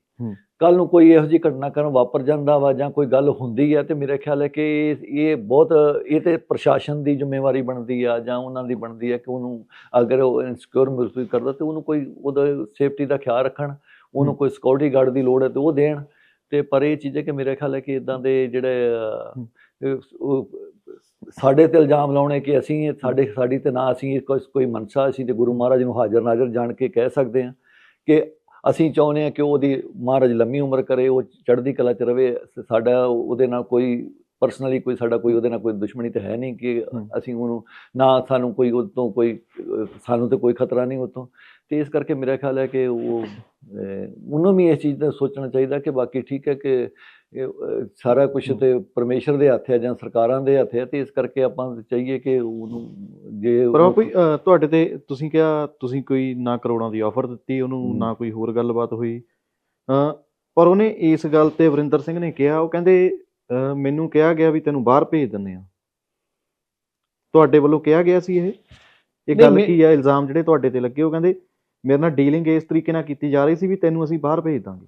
ਕੱਲ ਨੂੰ ਕੋਈ ਇਹੋ ਜਿਹੀ ਘਟਨਾ ਕਰਨ ਵਾਪਰ ਜਾਂਦਾ ਵਾ ਜਾਂ ਕੋਈ ਗੱਲ ਹੁੰਦੀ ਹੈ ਤੇ ਮੇਰੇ ਖਿਆਲ ਹੈ ਕਿ ਇਹ- ਬਹੁਤ ਇਹ ਤੇ ਪ੍ਰਸ਼ਾਸਨ ਦੀ ਜ਼ਿੰਮੇਵਾਰੀ ਬਣਦੀ ਆ ਜਾਂ ਉਹਨਾਂ ਦੀ ਬਣਦੀ ਹੈ ਕਿ ਉਹਨੂੰ ਅਗਰ ਉਹ ਇਨਸਿਕਿਉਰ ਮਹਿਸੂਸ ਕਰਦਾ ਤੇ ਉਹਨੂੰ ਕੋਈ ਉਹਦਾ ਸੇਫਟੀ ਦਾ ਖਿਆਲ ਰੱਖਣ ਉਹਨੂੰ। ਕੋਈ ਸਿਕਿਉਰਿਟੀ ਗਾਰਡ ਦੀ ਲੋੜ ਹੈ ਤੇ ਉਹ ਦੇਣ। ਤੇ ਪਰ ਇਹ ਚੀਜ਼ ਹੈ ਕਿ ਮੇਰੇ ਖਿਆਲ ਹੈ ਕਿ ਇਦਾਂ ਦੇ ਜਿਹੜੇ ਸਾਡੇ ਤੇ ਇਲਜ਼ਾਮ ਲਾਉਣੇ ਕਿ ਅਸੀਂ ਸਾਡੇ ਸਾਡੀ ਤੇ ਨਾ ਅਸੀਂ ਕੋਈ ਕੋਈ ਮਨਸਾ ਅਸੀਂ ਤੇ ਗੁਰੂ ਮਹਾਰਾਜ ਨੂੰ ਹਾਜ਼ਰ ਨਾਜ਼ਰ ਜਾਣ ਕੇ ਕਹਿ ਸਕਦੇ ਹਾਂ ਕਿ ਅਸੀਂ ਚਾਹੁੰਦੇ ਹਾਂ ਕਿ ਉਹਦੀ ਮਹਾਰਾਜ ਲੰਮੀ ਉਮਰ ਕਰੇ ਉਹ ਚੜ੍ਹਦੀ ਕਲਾ ਚ ਰਵੇ ਸਾਡਾ ਉਹਦੇ ਨਾਲ ਕੋਈ ਪਰਸਨਲੀ ਕੋਈ ਸਾਡਾ ਕੋਈ ਉਹਦੇ ਨਾਲ ਕੋਈ ਦੁਸ਼ਮਣੀ ਤੇ ਹੈ ਨਹੀਂ ਕਿ। ਅਸੀਂ ਉਹਨੂੰ ਨਾ ਸਾਨੂੰ ਕੋਈ ਉਹ ਤੋਂ ਕੋਈ ਸਾਨੂੰ ਤੇ ਕੋਈ ਖਤਰਾ ਨਹੀਂ ਉਹ ਤੋਂ ਤੇ ਇਸ ਕਰਕੇ ਮੇਰਾ ਖਿਆਲ ਹੈ ਕਿ ਉਹ ਉਹਨੂੰ ਵੀ ਇਸ ਚੀਜ਼ ਦਾ ਸੋਚਣਾ ਚਾਹੀਦਾ ਕਿ ਬਾਕੀ ਠੀਕ ਹੈ ਕਿ ਸਾਰਾ ਕੁਝ। ਤੇ ਪਰਮੇਸ਼ਰ ਦੇ ਹੱਥ ਹੈ ਜਾਂ ਸਰਕਾਰਾਂ ਦੇ ਹੱਥ ਹੈ ਤੇ ਇਸ ਕਰਕੇ ਆਪਾਂ ਚਾਹੀਏ ਕਿ ਉਹਨੂੰ ਜੇ ਪਰ ਕੋਈ ਤੁਹਾਡੇ ਤੇ ਤੁਸੀਂ ਕਿਹਾ ਤੁਸੀਂ ਕੋਈ ਨਾ ਕਰੋੜਾਂ ਦੀ ਆਫਰ ਦਿੱਤੀ ਉਹਨੂੰ। ਨਾ ਕੋਈ ਹੋਰ ਗੱਲਬਾਤ ਹੋਈ ਪਰ ਉਹਨੇ ਇਸ ਗੱਲ ਤੇ ਵਰਿੰਦਰ ਸਿੰਘ ਨੇ ਕਿਹਾ ਉਹ ਕਹਿੰਦੇ ਮੈਨੂੰ ਕਿਹਾ ਗਿਆ ਵੀ ਤੈਨੂੰ ਬਾਹਰ ਭੇਜ ਦਿੰਦੇ ਆ ਤੁਹਾਡੇ ਵੱਲੋਂ ਕਿਹਾ ਗਿਆ ਸੀ ਇਹ ਇਹ ਗੱਲ ਕੀ ਆ ਇਲਜ਼ਾਮ ਜਿਹੜੇ ਤੁਹਾਡੇ ਤੇ ਲੱਗੇ ਉਹ ਕਹਿੰਦੇ ਮੇਰੇ ਨਾਲ ਡੀਲਿੰਗ ਇਸ ਤਰੀਕੇ ਨਾਲ ਕੀਤੀ ਜਾ ਰਹੀ ਸੀ ਵੀ ਤੈਨੂੰ ਅਸੀਂ ਬਾਹਰ ਭੇਜ ਦਾਂਗੇ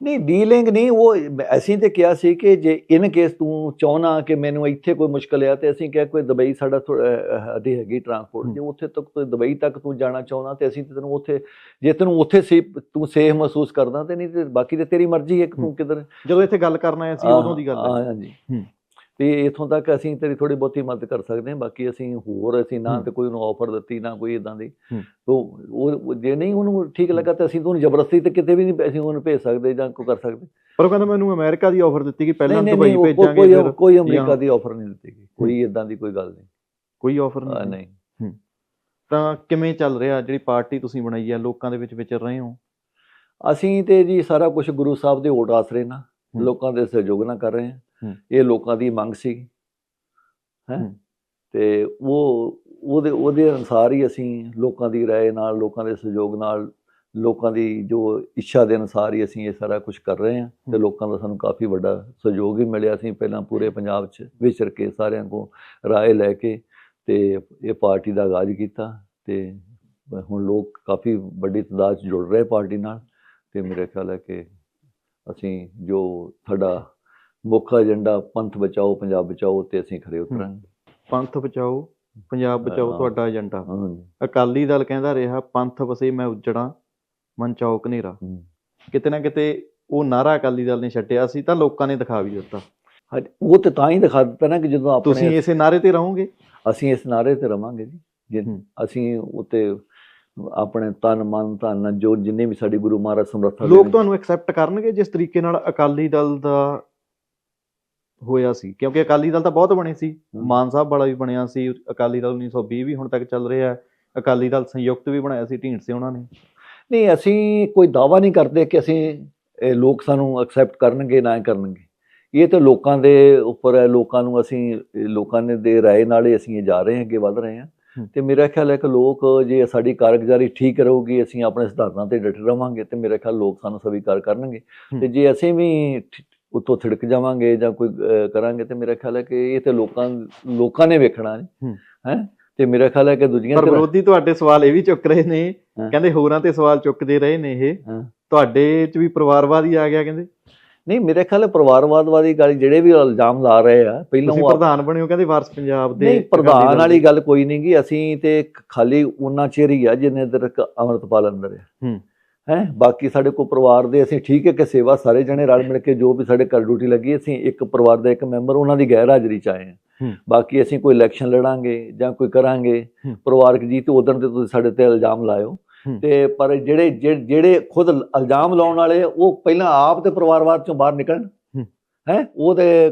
ਨਹੀਂ ਡੀਲਿੰਗ ਨਹੀਂ ਉਹ ਅਸੀਂ ਤੇ ਕਿਹਾ ਸੀ ਕਿ ਜੇ ਇਨ ਕੇਸ ਤੂੰ ਚਾਹਨਾ ਕਿ ਮੈਨੂੰ ਇੱਥੇ ਕੋਈ ਮੁਸ਼ਕਲ ਆ ਤੇ ਅਸੀਂ ਕਿਹਾ ਕੋਈ ਦੁਬਈ ਸਾਡਾ ਅਦੀ ਹੈਗੀ ਟਰਾਂਸਪੋਰਟ। ਜੇ ਉੱਥੇ ਤੱਕ ਤੂੰ ਦੁਬਈ ਤੱਕ ਤੂੰ ਜਾਣਾ ਚਾਹੁੰਦਾ ਤੇ ਅਸੀਂ ਤੇ ਤੈਨੂੰ ਉੱਥੇ ਜੇ ਤੈਨੂੰ ਉੱਥੇ ਸੇ ਤੂੰ ਸੇਫ ਮਹਿਸੂਸ ਕਰਦਾ ਤੇ ਨਹੀਂ ਤੇ ਬਾਕੀ ਤੇ ਤੇਰੀ ਮਰਜ਼ੀ ਹੈ ਕਿ ਤੂੰ। ਕਿਧਰ ਜਦੋਂ ਇੱਥੇ ਗੱਲ ਕਰਨ ਆਏ ਸੀ ਉਦੋਂ ਦੀ ਗੱਲ ਹੈ ਹਾਂ ਹਾਂਜੀ ਹੂੰ। ਤੇ ਇਥੋਂ ਤੱਕ ਅਸੀਂ ਤੇਰੀ ਥੋੜੀ ਬਹੁਤੀ ਮਦਦ ਕਰ ਸਕਦੇ ਹਾਂ ਬਾਕੀ ਅਸੀਂ ਹੋਰ ਅਸੀਂ ਨਾ। ਤੇ ਕੋਈ ਨੂੰ ਆਫਰ ਦਿੱਤੀ ਨਾ ਕੋਈ ਇਦਾਂ ਦੀ। ਹੂੰ। ਉਹ ਜੇ ਨਹੀਂ ਉਹਨੂੰ ਠੀਕ ਲੱਗਾ ਤੇ ਅਸੀਂ ਤੁਹਾਨੂੰ ਜ਼ਬਰਦਸਤੀ ਤੇ ਕਿਤੇ ਵੀ ਨਹੀਂ ਅਸੀਂ ਉਹਨੂੰ ਭੇਜ ਸਕਦੇ ਜਾਂ ਕੋਈ ਕਰ ਸਕਦੇ। ਪਰ ਉਹ ਕਹਿੰਦਾ ਮੈਨੂੰ ਅਮਰੀਕਾ ਦੀ ਆਫਰ ਦਿੱਤੀ ਕਿ ਪਹਿਲਾਂ ਦੁਬਈ ਭੇਜਾਂਗੇ ਕੋਈ ਫਿਰ ਕੋਈ ਅਮਰੀਕਾ ਦੀ ਆਫਰ ਨਹੀਂ ਦਿੱਤੀ ਗਈ। ਕੋਈ ਇਦਾਂ ਦੀ ਕੋਈ ਗੱਲ ਨਹੀਂ। ਕੋਈ ਆਫਰ ਨਹੀਂ ਨਹੀਂ। ਤਾਂ ਕਿਵੇਂ ਚੱਲ ਰਿਹਾ ਜਿਹੜੀ ਪਾਰਟੀ ਤੁਸੀਂ ਬਣਾਈ ਹੈ ਲੋਕਾਂ ਦੇ ਵਿੱਚ ਵਿਚਰ ਰਹੇ ਹੋ? ਅਸੀਂ ਤੇ ਜੀ ਸਾਰਾ ਕੁਝ ਗੁਰੂ ਸਾਹਿਬ ਦੇ ਓਟ ਆਸਰੇ ਨਾਲ। ਲੋਕਾਂ ਦੇ ਸਹਿਯੋਗ ਨਾਲ ਕਰ ਰਹੇ ਹੂੰ। ਇਹ ਲੋਕਾਂ ਦੀ ਮੰਗ ਸੀ ਹੈ ਹੂੰ। ਤੇ ਉਹ ਉਹਦੇ ਉਹਦੇ ਅਨੁਸਾਰ ਹੀ ਅਸੀਂ ਲੋਕਾਂ ਦੀ رائے ਨਾਲ ਲੋਕਾਂ ਦੇ ਸਹਿਯੋਗ ਨਾਲ ਲੋਕਾਂ ਦੀ ਜੋ ਇੱਛਾ ਦੇ ਅਨੁਸਾਰ ਹੀ ਅਸੀਂ ਇਹ ਸਾਰਾ ਕੁਝ ਕਰ ਰਹੇ ਹਾਂ ਤੇ ਹੂੰ। ਲੋਕਾਂ ਦਾ ਸਾਨੂੰ ਕਾਫੀ ਵੱਡਾ ਸਹਿਯੋਗ ਵੀ ਮਿਲਿਆ ਸੀ ਪਹਿਲਾਂ ਪੂਰੇ ਪੰਜਾਬ 'ਚ ਵਿਚਰ ਕੇ ਸਾਰਿਆਂ ਕੋ ਰਾਏ ਲੈ ਕੇ ਤੇ ਇਹ ਪਾਰਟੀ ਦਾ ਆਗਾਜ਼ ਕੀਤਾ ਤੇ ਹੁਣ ਲੋਕ ਕਾਫੀ ਵੱਡੀ ਤਾਦਾਦ 'ਚ ਜੁੜ ਰਹੇ ਪਾਰਟੀ ਨਾਲ ਤੇ ਮੇਰੇ ਖਿਆਲ ਹੈ ਕਿ ਅਸੀਂ ਜੋ ਸਾਡਾ ਮੁੱਖ ਏਜੰਡਾ ਪੰਥ ਬਚਾਓ ਪੰਜਾਬ ਬਚਾਓ ਤੇ ਅਸੀਂ ਖਰੇ ਉਤਰਾਂਗੇ। ਪੰਥ ਬਚਾਓ ਪੰਜਾਬ ਬਚਾਓ। ਤੁਹਾਡਾ ਏਜੰਡਾ। ਅਕਾਲੀ ਦਲ ਕਹਿੰਦਾ ਰਿਹਾ ਪੰਥ ਵਸੇ ਮੈਂ ਉਜੜਾਂ ਮਨ ਚਾਓ ਕਨੇਰਾ ਹੂੰ। ਕਿਤੇ ਨਾ ਕਿਤੇ ਉਹ ਨਾਰਾ ਅਕਾਲੀ ਦਲ ਨੇ ਛੱਡਿਆ ਸੀ ਤਾਂ ਲੋਕਾਂ ਨੇ ਦਿਖਾ ਵੀ ਦਿੱਤਾ। ਉਹ ਤੇ ਤਾਂ ਹੀ ਦਿਖਾ ਦਿੱਤਾ ਨਾ ਕਿ ਜਦੋਂ ਤੁਸੀਂ ਆਪਣੇ ਇਸੇ ਨਾਰੇ ਤੇ ਰਹੋਗੇ? ਅਸੀਂ ਇਸ ਨਾਰੇ ਤੇ ਰਵਾਂਗੇ ਜੀ। ਜੇ। ਅਸੀਂ ਉਤੇ ਆਪਣੇ ਤਨ ਮਨ ਧਨ ਜੋ ਜਿੰਨੇ ਵੀ ਸਾਡੀ ਗੁਰੂ ਮਹਾਰਾਜ ਸਮਰੱਥਾ ਲੋਕ ਤੁਹਾਨੂੰ ਐਕਸੈਪਟ ਕਰਨਗੇ ਜਿਸ ਤਰੀਕੇ ਨਾਲ ਅਕਾਲੀ ਦਲ ਦਾ ਹੋਇਆ ਸੀ ਕਿਉਂਕਿ ਅਕਾਲੀ ਦਲ ਤਾਂ ਬਹੁਤ ਬਣੇ ਸੀ। ਮਾਨ ਸਾਹਿਬ ਵਾਲਾ ਵੀ ਬਣਿਆ ਸੀ ਅਕਾਲੀ ਦਲ 1920 ਵੀ ਹੁਣ ਤੱਕ ਚੱਲ ਰਿਹਾ ਹੈ ਅਕਾਲੀ ਦਲ ਸੰਯੁਕਤ ਵੀ ਬਣਾਇਆ ਸੀ ਢੀਂਡਸੇ ਉਹਨਾਂ ਨੇ ਨਹੀਂ ਅਸੀਂ ਕੋਈ ਦਾਵਾ ਨਹੀਂ ਕਰਦੇ ਕਿ ਅਸੀਂ ਇਹ ਲੋਕ ਸਾਨੂੰ ਐਕਸੈਪਟ ਕਰਨਗੇ ਨਾ ਕਰਨਗੇ ਇਹ ਤਾਂ ਲੋਕਾਂ ਦੇ ਉੱਪਰ ਹੈ ਲੋਕਾਂ ਨੂੰ ਅਸੀਂ ਲੋਕਾਂ ਨੇ ਦੇ ਰਾਏ ਨਾਲ ਹੀ ਅਸੀਂ ਇਹ ਜਾ ਰਹੇ ਹਾਂ ਅੱਗੇ ਵਧ ਰਹੇ ਹਾਂ। ਤੇ ਮੇਰਾ ਖਿਆਲ ਹੈ ਕਿ ਲੋਕ ਜੇ ਸਾਡੀ ਕਾਰਗੁਜ਼ਾਰੀ ਠੀਕ ਰਹੂਗੀ ਅਸੀਂ ਆਪਣੇ ਸਿਧਾਂਤਾਂ ਤੇ ਡਟੇ ਰਵਾਂਗੇ ਤੇ ਮੇਰਾ ਖਿਆਲ ਲੋਕ ਸਾਨੂੰ ਸਵੀਕਾਰ ਕਰਨਗੇ। ਤੇ ਜੇ ਅਸੀਂ ਵੀ ਉੱਤੋਂ ਥਿੜਕ ਜਾਵਾਂਗੇ ਜਾਂ ਕੋਈ ਕਰਾਂਗੇ ਤੇ ਮੇਰਾ ਖਿਆਲ ਹੈ ਕਿ ਇਹ ਤੇ ਲੋਕਾਂ ਲੋਕਾਂ ਨੇ ਵੇਖਣਾ ਹੂੰ। ਹੈ ਤੇ ਮੇਰਾ ਖਿਆਲ ਹੈ ਕਿ ਦੂਜੀਆਂ ਪਰ ਵਿਰੋਧੀ ਤੁਹਾਡੇ ਸਵਾਲ ਇਹ ਵੀ ਚੁੱਕ ਰਹੇ ਨੇ। ਕਹਿੰਦੇ ਹੋਰਾਂ ਤੇ ਸਵਾਲ ਚੁੱਕਦੇ ਰਹੇ ਨੇ ਇਹ। ਤੁਹਾਡੇ ਚ ਵੀ ਪਰਿਵਾਰਵਾਦ ਹੀ ਆ ਗਿਆ ਕਹਿੰਦੇ ਨਹੀਂ ਮੇਰੇ ਖਿਆਲ ਹੈ ਪਰਿਵਾਰਵਾਦ ਵਾਲੀ ਗੱਲ ਜਿਹੜੇ ਵੀ ਇਲਜ਼ਾਮ ਲਾ ਰਹੇ ਆ ਪਹਿਲਾਂ ਉਹ ਪ੍ਰਧਾਨ ਬਣੇ ਹੋ ਕਹਿੰਦੇ ਵਾਰਸ ਪੰਜਾਬ ਦੇ ਨਹੀਂ ਪ੍ਰਧਾਨ ਵਾਲੀ। ਗੱਲ ਕੋਈ ਨਹੀਂ ਗੀ ਅਸੀਂ ਤੇ ਖਾਲੀ ਉਹਨਾਂ ਚਿਰ ਹੀ ਆ ਜਿੰਨੇ ਤੱਕ ਅਮਰਤਪਾਲ ਅੰਦਰ ਹੂੰ। ਹੈ ਬਾਕੀ ਸਾਡੇ ਕੋਲ ਪਰਿਵਾਰ ਦੇ ਅਸੀਂ ਠੀਕ ਹੈ ਕਿ ਸੇਵਾ ਸਾਰੇ ਜਣੇ ਰਲ ਮਿਲ ਕੇ ਜੋ ਵੀ ਸਾਡੇ ਘਰ ਡਿਊਟੀ ਲੱਗੀ ਅਸੀਂ ਇੱਕ ਪਰਿਵਾਰ ਦਾ ਇੱਕ ਮੈਂਬਰ ਉਹਨਾਂ ਦੀ ਗੈਰ ਹਾਜ਼ਰੀ ਚ ਆਏ ਹਾਂ। ਬਾਕੀ ਅਸੀਂ ਕੋਈ ਇਲੈਕਸ਼ਨ ਲੜਾਂਗੇ ਜਾਂ ਕੋਈ ਕਰਾਂਗੇ। ਪਰਿਵਾਰਕ ਜੀ ਤੇ ਉਦੋਂ ਤੇ ਤੁਸੀਂ ਸਾਡੇ ਤੇ ਇਲਜ਼ਾਮ ਲਾਇਓ। ਤੇ ਪਰ ਜਿਹੜੇ ਜਿਹੜੇ- ਜਿਹੜੇ ਖੁਦ ਇਲਜ਼ਾਮ ਲਾਉਣ ਵਾਲੇ ਉਹ ਪਹਿਲਾਂ ਆਪ ਤੇ ਪਰਿਵਾਰਵਾਦ ਚੋਂ ਬਾਹਰ ਨਿਕਲਣ ਹੂੰ। ਉਹ ਤੇ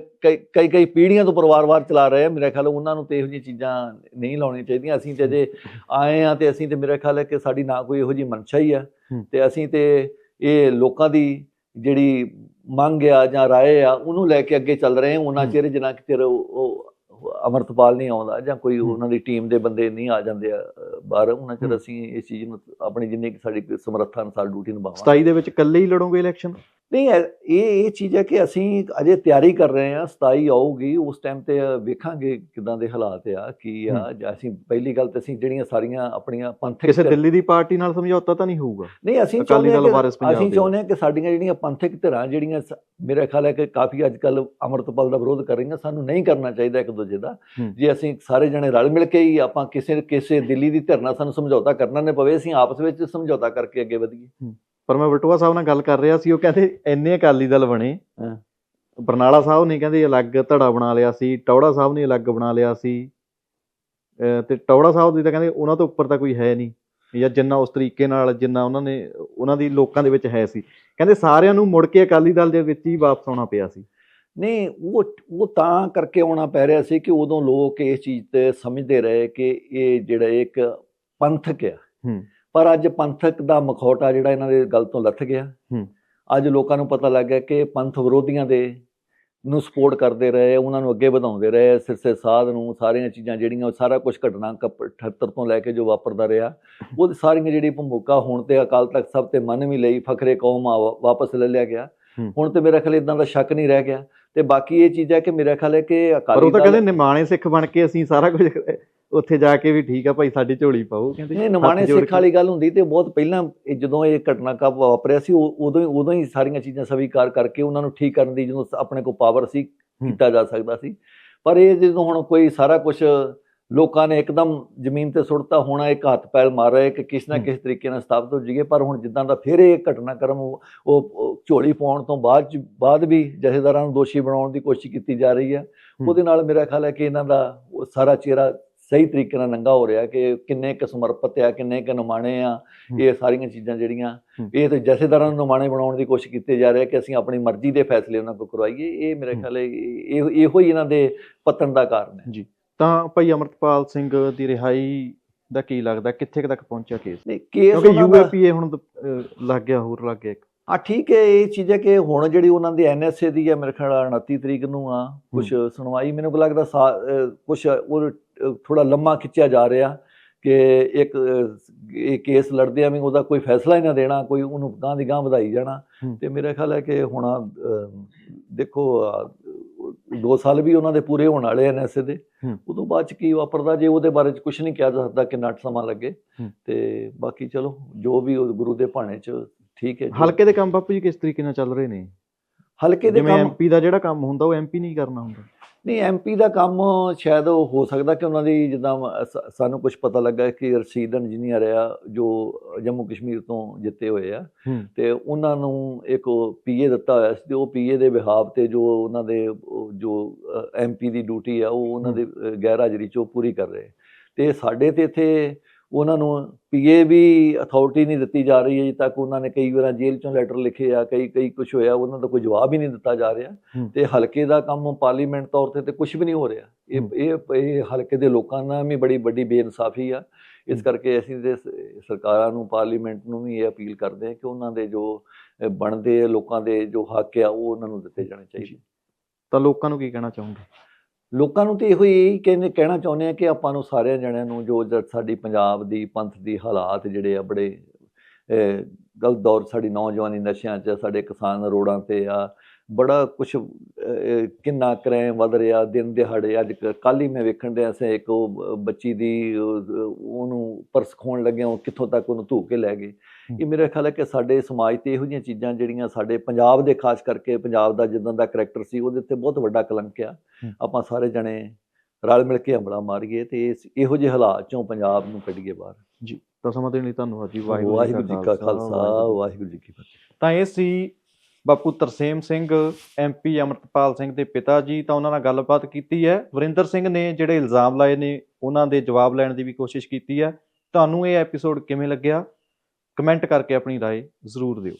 ਕਈ ਕਈ ਪੀੜ੍ਹੀਆਂ ਤੋਂ ਪਰਿਵਾਰਵਾਦ ਚਲਾ ਰਹੇ ਆ ਮੇਰੇ ਖਿਆਲ ਉਹਨਾਂ ਨੂੰ ਤੇ ਇਹੋ ਜਿਹੀਆਂ ਚੀਜ਼ਾਂ ਨਹੀਂ ਲਾਉਣੀਆਂ ਚਾਹੀਦੀਆਂ ਅਸੀਂ ਤੇ ਜੇ ਆਏ ਆ ਤੇ ਅਸੀਂ ਤੇ ਮੇਰੇ ਖਿਆਲ ਹੈ ਕਿ ਸਾਡੀ ਨਾ ਕੋਈ ਇਹੋ ਜਿਹੀ ਮਨਸ਼ਾ ਹੀ ਆ। ਤੇ ਅਸੀਂ ਤੇ ਇਹ ਲੋਕਾਂ ਦੀ ਜਿਹੜੀ ਮੰਗ ਆ ਜਾਂ ਰਾਏ ਆ ਉਹਨੂੰ ਲੈ ਕੇ ਅੱਗੇ ਚੱਲ ਰਹੇ ਹਾਂ ਉਹਨਾਂ। ਚਿਰ ਜਿੰਨਾ ਕਿ ਚਿਰ ਉਹ ਅਮਰਤਪਾਲ ਨਹੀਂ ਆਉਂਦਾ ਜਾਂ ਕੋਈ। ਉਹਨਾਂ ਦੀ ਟੀਮ ਦੇ ਬੰਦੇ ਨਹੀਂ ਆ ਜਾਂਦੇ ਆ, ਬਾਹਰ ਉਹਨਾਂ ਚਿਰ। ਅਸੀਂ ਇਸ ਚੀਜ਼ ਨੂੰ ਆਪਣੀ ਜਿੰਨੀ ਕੁ ਸਾਡੀ ਸਮਰੱਥਾ ਅਨੁਸਾਰ ਡਿਊਟੀ ਨਿਭਾਵਾਂਗੇ 27 ਦੇ ਵਿੱਚ ਇਕੱਲੇ ਹੀ ਲੜੋਗੇ ਇਲੈਕਸ਼ਨ ਨਹੀਂ ਇਹ ਇਹ ਚੀਜ਼ ਹੈ ਕਿ ਅਸੀਂ ਅਜੇ ਤਿਆਰੀ ਕਰ ਰਹੇ ਹਾਂ 27 ਆਊਗੀ ਉਸ ਟਾਈਮ ਤੇ ਵੇਖਾਂਗੇ ਕਿਦਾਂ ਦੇ ਹਾਲਾਤ ਆ ਕੀ ਆ ਜਾਂ ਅਸੀਂ ਪਹਿਲੀ ਗੱਲ ਤੇ ਅਸੀਂ ਜਿਹੜੀਆਂ ਸਾਰੀਆਂ ਆਪਣੀਆਂ ਪੰਥਕ ਕਿਸੇ ਦਿੱਲੀ ਦੀ ਪਾਰਟੀ ਨਾਲ ਸਮਝੌਤਾ ਤਾਂ ਨਹੀਂ ਹੋਊਗਾ? ਨਹੀਂ ਅਸੀਂ ਚਾਹੁੰਦੇ ਹਾਂ ਅਸੀਂ। ਚਾਹੁੰਦੇ ਹਾਂ ਕਿ ਸਾਡੀਆਂ ਜਿਹੜੀਆਂ ਪੰਥਕ ਧਿਰਾਂ ਜਿਹੜੀਆਂ ਮੇਰਾ ਖਿਆਲ ਹੈ ਕਿ ਕਾਫੀ ਅੱਜ ਕੱਲ ਅਮਰਤਪਾਲ ਦਾ ਵਿਰੋਧ ਕਰ ਰਹੀਆਂ ਸਾਨੂੰ ਨਹੀਂ ਕਰਨਾ ਚਾਹੀਦਾ ਇੱਕ ਦੂਜੇ ਦਾ। ਜੇ ਅਸੀਂ ਸਾਰੇ ਜਣੇ ਰਲ ਮਿਲ ਕੇ ਹੀ ਆਪਾਂ ਕਿਸੇ ਕਿਸੇ ਦਿੱਲੀ ਦੀ ਧਿਰ ਨਾਲ ਸਾਨੂੰ ਸਮਝੌਤਾ ਕਰਨਾ ਨਾ ਪਵੇ ਅਸੀਂ ਆਪਸ ਵਿੱਚ ਸਮਝੌਤਾ ਕਰਕੇ ਅੱਗੇ ਵਧੀਏ। ਪਰ ਮੈਂ ਬਟੂਆ ਸਾਹਿਬ ਨਾਲ ਗੱਲ ਕਰ ਰਿਹਾ ਸੀ ਉਹ ਕਹਿੰਦੇ ਇੰਨੇ ਅਕਾਲੀ ਦਲ ਬਣੇ। ਬਰਨਾਲਾ ਸਾਹਿਬ ਨੇ ਕਹਿੰਦੇ ਅਲੱਗ ਧੜਾ ਬਣਾ ਲਿਆ ਸੀ ਟੌੜਾ ਸਾਹਿਬ ਨੇ ਅਲੱਗ ਬਣਾ ਲਿਆ ਸੀ। ਤੇ ਟੌੜਾ ਸਾਹਿਬ ਦੀ ਤਾਂ ਕਹਿੰਦੇ ਉਹਨਾਂ ਤੋਂ ਉੱਪਰ ਤਾਂ ਕੋਈ ਹੈ ਨਹੀਂ ਜਾਂ ਜਿੰਨਾ ਉਸ ਤਰੀਕੇ ਨਾਲ ਜਿੰਨਾ ਉਹਨਾਂ ਨੇ ਉਹਨਾਂ ਦੀ ਲੋਕਾਂ ਦੇ ਵਿੱਚ ਹੈ ਸੀ। ਕਹਿੰਦੇ ਸਾਰਿਆਂ ਨੂੰ ਮੁੜ ਕੇ ਅਕਾਲੀ ਦਲ ਦੇ ਵਿੱਚ ਹੀ ਵਾਪਸ ਆਉਣਾ ਪਿਆ ਸੀ। ਨਹੀਂ ਉਹ ਉਹ ਤਾਂ ਕਰਕੇ ਆਉਣਾ ਪੈ ਰਿਹਾ ਸੀ ਕਿ ਉਦੋਂ ਲੋਕ ਇਸ ਚੀਜ਼ ਤੇ ਸਮਝਦੇ ਰਹੇ ਕਿ ਇਹ ਜਿਹੜਾ ਇੱਕ ਪੰਥਕ ਆ। ਹੂੰ। ਪਰ ਅੱਜ ਪੰਥਕ ਦਾ ਮਖੌਟਾ ਜਿਹੜਾ ਇਹਨਾਂ ਦੇ ਗਲ ਤੋਂ ਲੱਥ ਗਿਆ ਹੂੰ। ਅੱਜ ਲੋਕਾਂ ਨੂੰ ਪਤਾ ਲੱਗ ਗਿਆ ਕਿ ਪੰਥ ਵਿਰੋਧੀਆਂ ਦੇ ਨੂੰ ਸਪੋਰਟ ਕਰਦੇ ਰਹੇ ਉਹਨਾਂ ਨੂੰ ਅੱਗੇ ਵਧਾਉਂਦੇ ਰਹੇ ਸਿਰਸੇ ਸਾਧ ਨੂੰ ਸਾਰੀਆਂ ਚੀਜ਼ਾਂ ਜਿਹੜੀਆਂ ਉਹ ਸਾਰਾ ਕੁਝ ਘਟਨਾ ਕਪ- 78 ਤੋਂ ਲੈ ਕੇ ਜੋ ਵਾਪਰਦਾ ਰਿਹਾ ਉਹ ਸਾਰੀਆਂ ਜਿਹੜੀ ਭੂਮਿਕਾ ਹੁਣ ਤੇ ਅਕਾਲ ਤਖਤ ਸਭ ਤੇ ਮੰਨ ਵੀ ਲਈ ਫਖਰੇ ਕੌਮ ਆ ਵਾਪਸ ਲੈ ਲਿਆ ਗਿਆ। ਹੁਣ ਤੇ ਮੇਰਾ ਖਿਆਲ ਇਦਾਂ ਦਾ ਸ਼ੱਕ ਨਹੀਂ ਰਹਿ ਗਿਆ ਤੇ ਬਾਕੀ ਇਹ ਚੀਜ਼ ਹੈ ਕਿ ਮੇਰਾ ਖਿਆਲ ਹੈ ਕਿ ਪਰ ਅਕਾਲੀ ਉਹ ਤਾਂ ਕਹਿੰਦੇ ਨਿਮਾਣੇ ਸਿੱਖ ਬਣ ਕੇ ਅਸੀਂ ਸਾਰਾ ਕੁਝ ਉੱਥੇ ਜਾ ਕੇ ਵੀ ਠੀਕ ਆ ਭਾਈ ਸਾਡੀ ਝੋਲੀ ਪਾਓ ਕਹਿੰਦੇ ਨਹੀਂ ਨਿਮਾਣੇ ਸਿੱਖ ਕੇ- ਵਾਲੀ ਗੱਲ ਹੁੰਦੀ ਤੇ ਬਹੁਤ ਪਹਿਲਾਂ ਜਦੋਂ ਇਹ ਘਟਨਾ ਕਪ ਵਾਪਰਿਆ ਸੀ ਉਦੋਂ ਹੀ ਉਦੋਂ ਹੀ ਸਾਰੀਆਂ ਚੀਜ਼ਾਂ ਸਵੀਕਾਰ ਕਰਕੇ ਉਹਨਾਂ ਨੂੰ ਠੀਕ ਕਰਨ ਦੀ ਜਦੋਂ ਆਪਣੇ ਕੋਲ ਪਾਵਰ ਸੀ ਕੀਤਾ ਜਾ ਸਕਦਾ ਸੀ ਪਰ ਇਹ ਜਦੋਂ ਹੁਣ ਕੋਈ ਸਾਰਾ ਕੁਝ ਲੋਕਾਂ ਨੇ ਇੱਕਦਮ ਜ਼ਮੀਨ ਤੇ ਸੁੱਟਤਾ ਹੋਣਾ ਇੱਕ ਹੱਥ ਪੈਰ ਮਾਰ ਰਿਹਾ ਕਿ ਕਿਸ ਨਾ। ਕਿਸ ਤਰੀਕੇ ਨਾਲ ਸਥਾਪਿਤ ਹੋ ਜਾਈਏ ਪਰ ਹੁਣ ਜਿੱਦਾਂ ਦਾ ਫਿਰ ਇਹ ਘਟਨਾਕ੍ਰਮ ਉਹ ਝੋਲੀ ਪਾਉਣ ਤੋਂ ਬਾਅਦ ਚ- ਬਾਅਦ ਵੀ ਜਥੇਦਾਰਾਂ ਨੂੰ ਦੋਸ਼ੀ ਬਣਾਉਣ ਦੀ ਕੋਸ਼ਿਸ਼ ਕੀਤੀ ਜਾ ਰਹੀ ਹੈ। ਉਹਦੇ ਨਾਲ ਮੇਰਾ ਖਿਆਲ ਹੈ ਕਿ ਇਹਨਾਂ ਦਾ ਸਾਰਾ ਚਿਹਰਾ ਸਹੀ ਤਰੀਕੇ ਨਾਲ ਨੰਗਾ ਹੋ ਰਿਹਾ ਕਿ ਕਿੰਨੇ ਕੁ ਸਮਰਪਿਤ ਆ ਕਿੰਨੇ ਕੁ ਨਿਮਾਣੇ ਆ। ਇਹ ਸਾਰੀਆਂ ਚੀਜ਼ਾਂ ਜਿਹੜੀਆਂ। ਇਹ ਤੇ ਜਥੇਦਾਰਾਂ ਨੂੰ ਨਿਮਾਣੇ ਬਣਾਉਣ ਦੀ ਕੋਸ਼ਿਸ਼ ਕੀਤੀ ਜਾ ਰਹੀ ਹੈ ਕਿ ਅਸੀਂ ਆਪਣੀ ਮਰਜ਼ੀ ਦੇ ਫੈਸਲੇ ਉਹਨਾਂ ਕੋਲ ਕਰਵਾਈਏ ਇਹ ਮੇਰੇ। ਖਿਆਲ ਇਹ ਇਹ- ਹੀ ਇਹਨਾਂ ਦੇ ਪਤਨ ਦਾ ਕਾਰਨ ਹੈ ਤਾਂ ਭਾਈ ਅਮਰਤਪਾਲ ਸਿੰਘ ਦੀ ਰਿਹਾਈ ਦਾ ਕੀ ਲੱਗਦਾ ਕਿੱਥੇ ਤੱਕ ਪਹੁੰਚਿਆ ਕੇਸ ਨਹੀਂ ਕੇਸ ਕਿਉਂਕਿ ਯੂਏਪੀਏ ਹੁਣ ਲੱਗ ਗਿਆ ਹੋਰ ਲੱਗ ਗਿਆ ਇੱਕ। ਆ ਠੀਕ ਹੈ ਇਹ ਚੀਜ਼ ਹੈ ਕਿ ਹੁਣ ਜਿਹੜੀ ਉਹਨਾਂ ਦੀ ਐਨਐਸਏ ਦੀ ਹੈ ਮੇਰੇ ਖਿਆਲ ਨਾਲ 29 ਤਰੀਕ ਨੂੰ ਆ ਕੁਝ ਸੁਣਵਾਈ ਮੈਨੂੰ ਲੱਗਦਾ ਕੁਝ ਉਹ ਥੋੜਾ ਲੰਮਾ ਖਿੱਚਿਆ ਜਾ ਰਿਹਾ ਕਿ ਇੱਕ ਇਹ ਕੇਸ ਲੜਦੇ ਆ ਵੀ ਉਹਦਾ ਕੋਈ ਫੈਸਲਾ ਹੀ ਨਾ ਦੇਣਾ ਕੋਈ ਉਹਨੂੰ ਗਾਂ ਦੀ ਗਾਂ ਵਧਾਈ ਜਾਣਾ। ਤੇ ਮੇਰਾ ਖਿਆਲ ਹੈ ਕਿ ਹੁਣ ਦੇਖੋ 2 ਸਾਲ ਵੀ ਉਹਨਾਂ ਦੇ ਪੂਰੇ ਹੋਣ ਵਾਲੇ ਐਨਐਸਏ ਦੇ ਹੂੰ। ਉਦੋਂ ਬਾਅਦ ਚ ਕੀ ਵਾਪਰਦਾ ਜੇ ਉਹਦੇ ਬਾਰੇ ਚ ਕੁਝ ਨਹੀਂ ਕਿਹਾ ਜਾ ਸਕਦਾ ਕਿੰਨਾ ਕੁ ਸਮਾਂ ਲੱਗੇ। ਤੇ ਬਾਕੀ ਚਲੋ ਜੋ ਵੀ ਉਹ ਗੁਰੂ ਦੇ ਭਾਣੇ ਚ ਠੀਕ ਹੈ ਹਲਕੇ ਦੇ ਕੰਮ ਬਾਪੂ ਜੀ ਕਿਸ ਤਰੀਕੇ ਨਾਲ ਚੱਲ ਰਹੇ ਨੇ ਹਲਕੇ ਦੇ ਕੰਮ ਐਮਪੀ ਦਾ ਜਿਹੜਾ ਕੰਮ ਹੁੰਦਾ ਉਹ ਐਮਪੀ ਨਹੀਂ ਕਰਨਾ ਹੁੰਦਾ? ਨਹੀਂ ਐਮਪੀ ਦਾ ਕੰਮ ਸ਼ਾਇਦ ਉਹ ਹੋ ਸਕਦਾ ਕਿ ਉਹਨਾਂ ਦੀ ਜਿੱਦਾਂ ਸਾਨੂੰ ਕੁਝ ਪਤਾ ਲੱਗਾ ਕਿ ਰਸ਼ੀਦ ਇੰਜੀਨੀਅਰ ਆ ਜੋ ਜੰਮੂ ਕਸ਼ਮੀਰ ਤੋਂ ਜਿੱਤੇ ਹੋਏ ਆ। ਤੇ ਉਹਨਾਂ ਨੂੰ ਇੱਕ ਪੀਏ ਦਿੱਤਾ ਹੋਇਆ ਸੀ ਤੇ ਉਹ ਪੀਏ ਦੇ ਵਿਹਾਬ ਤੇ ਜੋ ਉਹਨਾਂ ਦੇ ਜੋ ਐਮਪੀ ਦੀ ਡਿਊਟੀ ਆ ਉਹ ਉਹਨਾਂ ਦੇ ਗੈਰ ਹਾਜ਼ਰੀ ਚ ਉਹ ਪੂਰੀ ਕਰ ਰਹੇ। ਤੇ ਸਾਡੇ ਤੇ ਇੱਥੇ ਉਹਨਾਂ ਨੂੰ ਪੀਏ ਵੀ ਅਥਾਰਟੀ ਨਹੀਂ ਦਿੱਤੀ ਜਾ ਰਹੀ ਹੈ ਜੀ ਤੱਕ ਉਹਨਾਂ ਨੇ ਕਈ ਵਾਰ ਜੇਲ੍ਹ ਚੋਂ ਲੈਟਰ ਲਿਖੇ ਆ ਕਈ ਕਈ ਕੁਝ ਹੋਇਆ ਉਹਨਾਂ ਦਾ ਕੋਈ ਜਵਾਬ ਹੀ ਨਹੀਂ ਦਿੱਤਾ ਜਾ ਰਿਹਾ। ਤੇ ਹਲਕੇ ਦਾ ਕੰਮ ਪਾਰਲੀਮੈਂਟ ਤੌਰ ਤੇ ਤੇ ਕੁਝ ਵੀ ਨਹੀਂ ਹੋ ਰਿਹਾ। ਇਹ। ਇਹ ਇਹ ਹਲਕੇ ਦੇ ਲੋਕਾਂ ਨਾਲ ਵੀ ਬੜੀ ਵੱਡੀ ਬੇਇਨਸਾਫੀ ਆ। ਇਸ ਕਰਕੇ ਅਸੀਂ ਸ- ਸਰਕਾਰਾਂ ਨੂੰ ਪਾਰਲੀਮੈਂਟ ਨੂੰ ਵੀ ਇਹ ਅਪੀਲ ਕਰਦੇ ਹਾਂ ਕਿ ਉਹਨਾਂ ਦੇ ਜੋ ਬਣਦੇ ਲੋਕਾਂ ਦੇ ਜੋ ਹੱਕ ਆ ਉਹ ਉਹਨਾਂ ਨੂੰ ਦਿੱਤੇ ਜਾਣੇ ਚਾਹੀਦੇ। ਤਾਂ ਲੋਕਾਂ ਨੂੰ ਕੀ ਕਹਿਣਾ ਚਾਹੁੰਦੇ ਲੋਕਾਂ ਨੂੰ ਤੇ ਇਹੋ ਹੀ ਕਹਿੰਦੇ, ਕਹਿਣਾ ਚਾਹੁੰਦੇ ਆ ਕਿ ਆਪਾਂ ਨੂੰ ਸਾਰਿਆਂ ਜਣਿਆਂ ਨੂੰ ਜੋ ਸਾਡੀ ਪੰਜਾਬ ਦੀ ਪੰਥ ਦੀ ਹਾਲਾਤ ਜਿਹੜੇ ਆ ਬੜੇ ਗਲਤ ਦੌਰ ਸਾਡੀ ਨੌਜਵਾਨੀ ਨਸ਼ਿਆਂ 'ਚ ਸਾਡੇ ਕਿਸਾਨ ਰੋਡਾਂ ਤੇ ਆ, ਬੜਾ ਕੁਝ ਕਿੰਨਾ ਕ੍ਰਾਈਮ ਵਧ ਰਿਹਾ, ਦਿਨ ਦਿਹਾੜੇ ਅੱਜ ਕੱਲ ਹੀ ਮੈਂ ਵੇਖਣ ਡਿਆ ਸੀ ਇੱਕ ਉਹ ਬੱਚੀ ਦੀ ਉਹਨੂੰ ਪਰਸ ਖੋਣ ਲੱਗਿਆ, ਉਹ ਕਿੱਥੋਂ ਤੱਕ ਉਹਨੂੰ ਧੂ ਕੇ ਲੈ ਗਏ। ਇਹ ਮੇਰਾ ਖਿਆਲ ਹੈ ਕਿ ਸਾਡੇ ਸਮਾਜ ਤੇ ਇਹੋ ਜਿਹੀਆਂ ਚੀਜ਼ਾਂ ਜਿਹੜੀਆਂ ਸਾਡੇ ਪੰਜਾਬ ਦੇ ਖਾਸ ਕਰਕੇ ਪੰਜਾਬ ਦਾ ਜਿੱਦਾਂ ਦਾ ਕਰੈਕਟਰ ਸੀ ਉਹਦੇ ਤੇ ਬਹੁਤ ਵੱਡਾ ਕਲੰਕ ਆ। ਆਪਾਂ ਸਾਰੇ ਜਣੇ ਰਲ ਮਿਲ ਕੇ ਹਮਲਾ ਮਾਰੀਏ ਤੇ ਇਹੋ ਜਿਹੇ ਹਾਲਾਤ ਚੋਂ ਪੰਜਾਬ ਨੂੰ ਕੱਢੀਏ ਬਾਹਰ। ਤਾਂ ਸਮਾਂ ਦੇਣ ਲਈ ਧੰਨਵਾਦ ਜੀ ਵਾਹਿਗੁਰੂ ਜੀ ਕਾ ਖਾਲਸਾ ਵਾਹਿਗੁਰੂ ਜੀ ਕੀ ਫਤਿਹ। ਤਾਂ ਇਹ ਸੀ ਬਾਪੂ ਤਰਸੇਮ ਸਿੰਘ ਐਮਪੀ ਅਮਰਤਪਾਲ ਸਿੰਘ ਦੇ ਪਿਤਾ ਜੀ ਤਾਂ ਉਹਨਾਂ ਨਾਲ ਗੱਲਬਾਤ ਕੀਤੀ ਹੈ। ਵਰਿੰਦਰ ਸਿੰਘ ਨੇ ਜਿਹੜੇ ਇਲਜ਼ਾਮ ਲਾਏ ਨੇ ਉਹਨਾਂ ਦੇ ਜਵਾਬ ਲੈਣ ਦੀ ਵੀ ਕੋਸ਼ਿਸ਼ ਕੀਤੀ ਹੈ। ਤੁਹਾਨੂੰ ਇਹ ਐਪੀਸੋਡ ਕਿਵੇਂ ਲੱਗਿਆ? ਕਮੈਂਟ ਕਰਕੇ ਆਪਣੀ ਰਾਏ ਜ਼ਰੂਰ ਦਿਓ।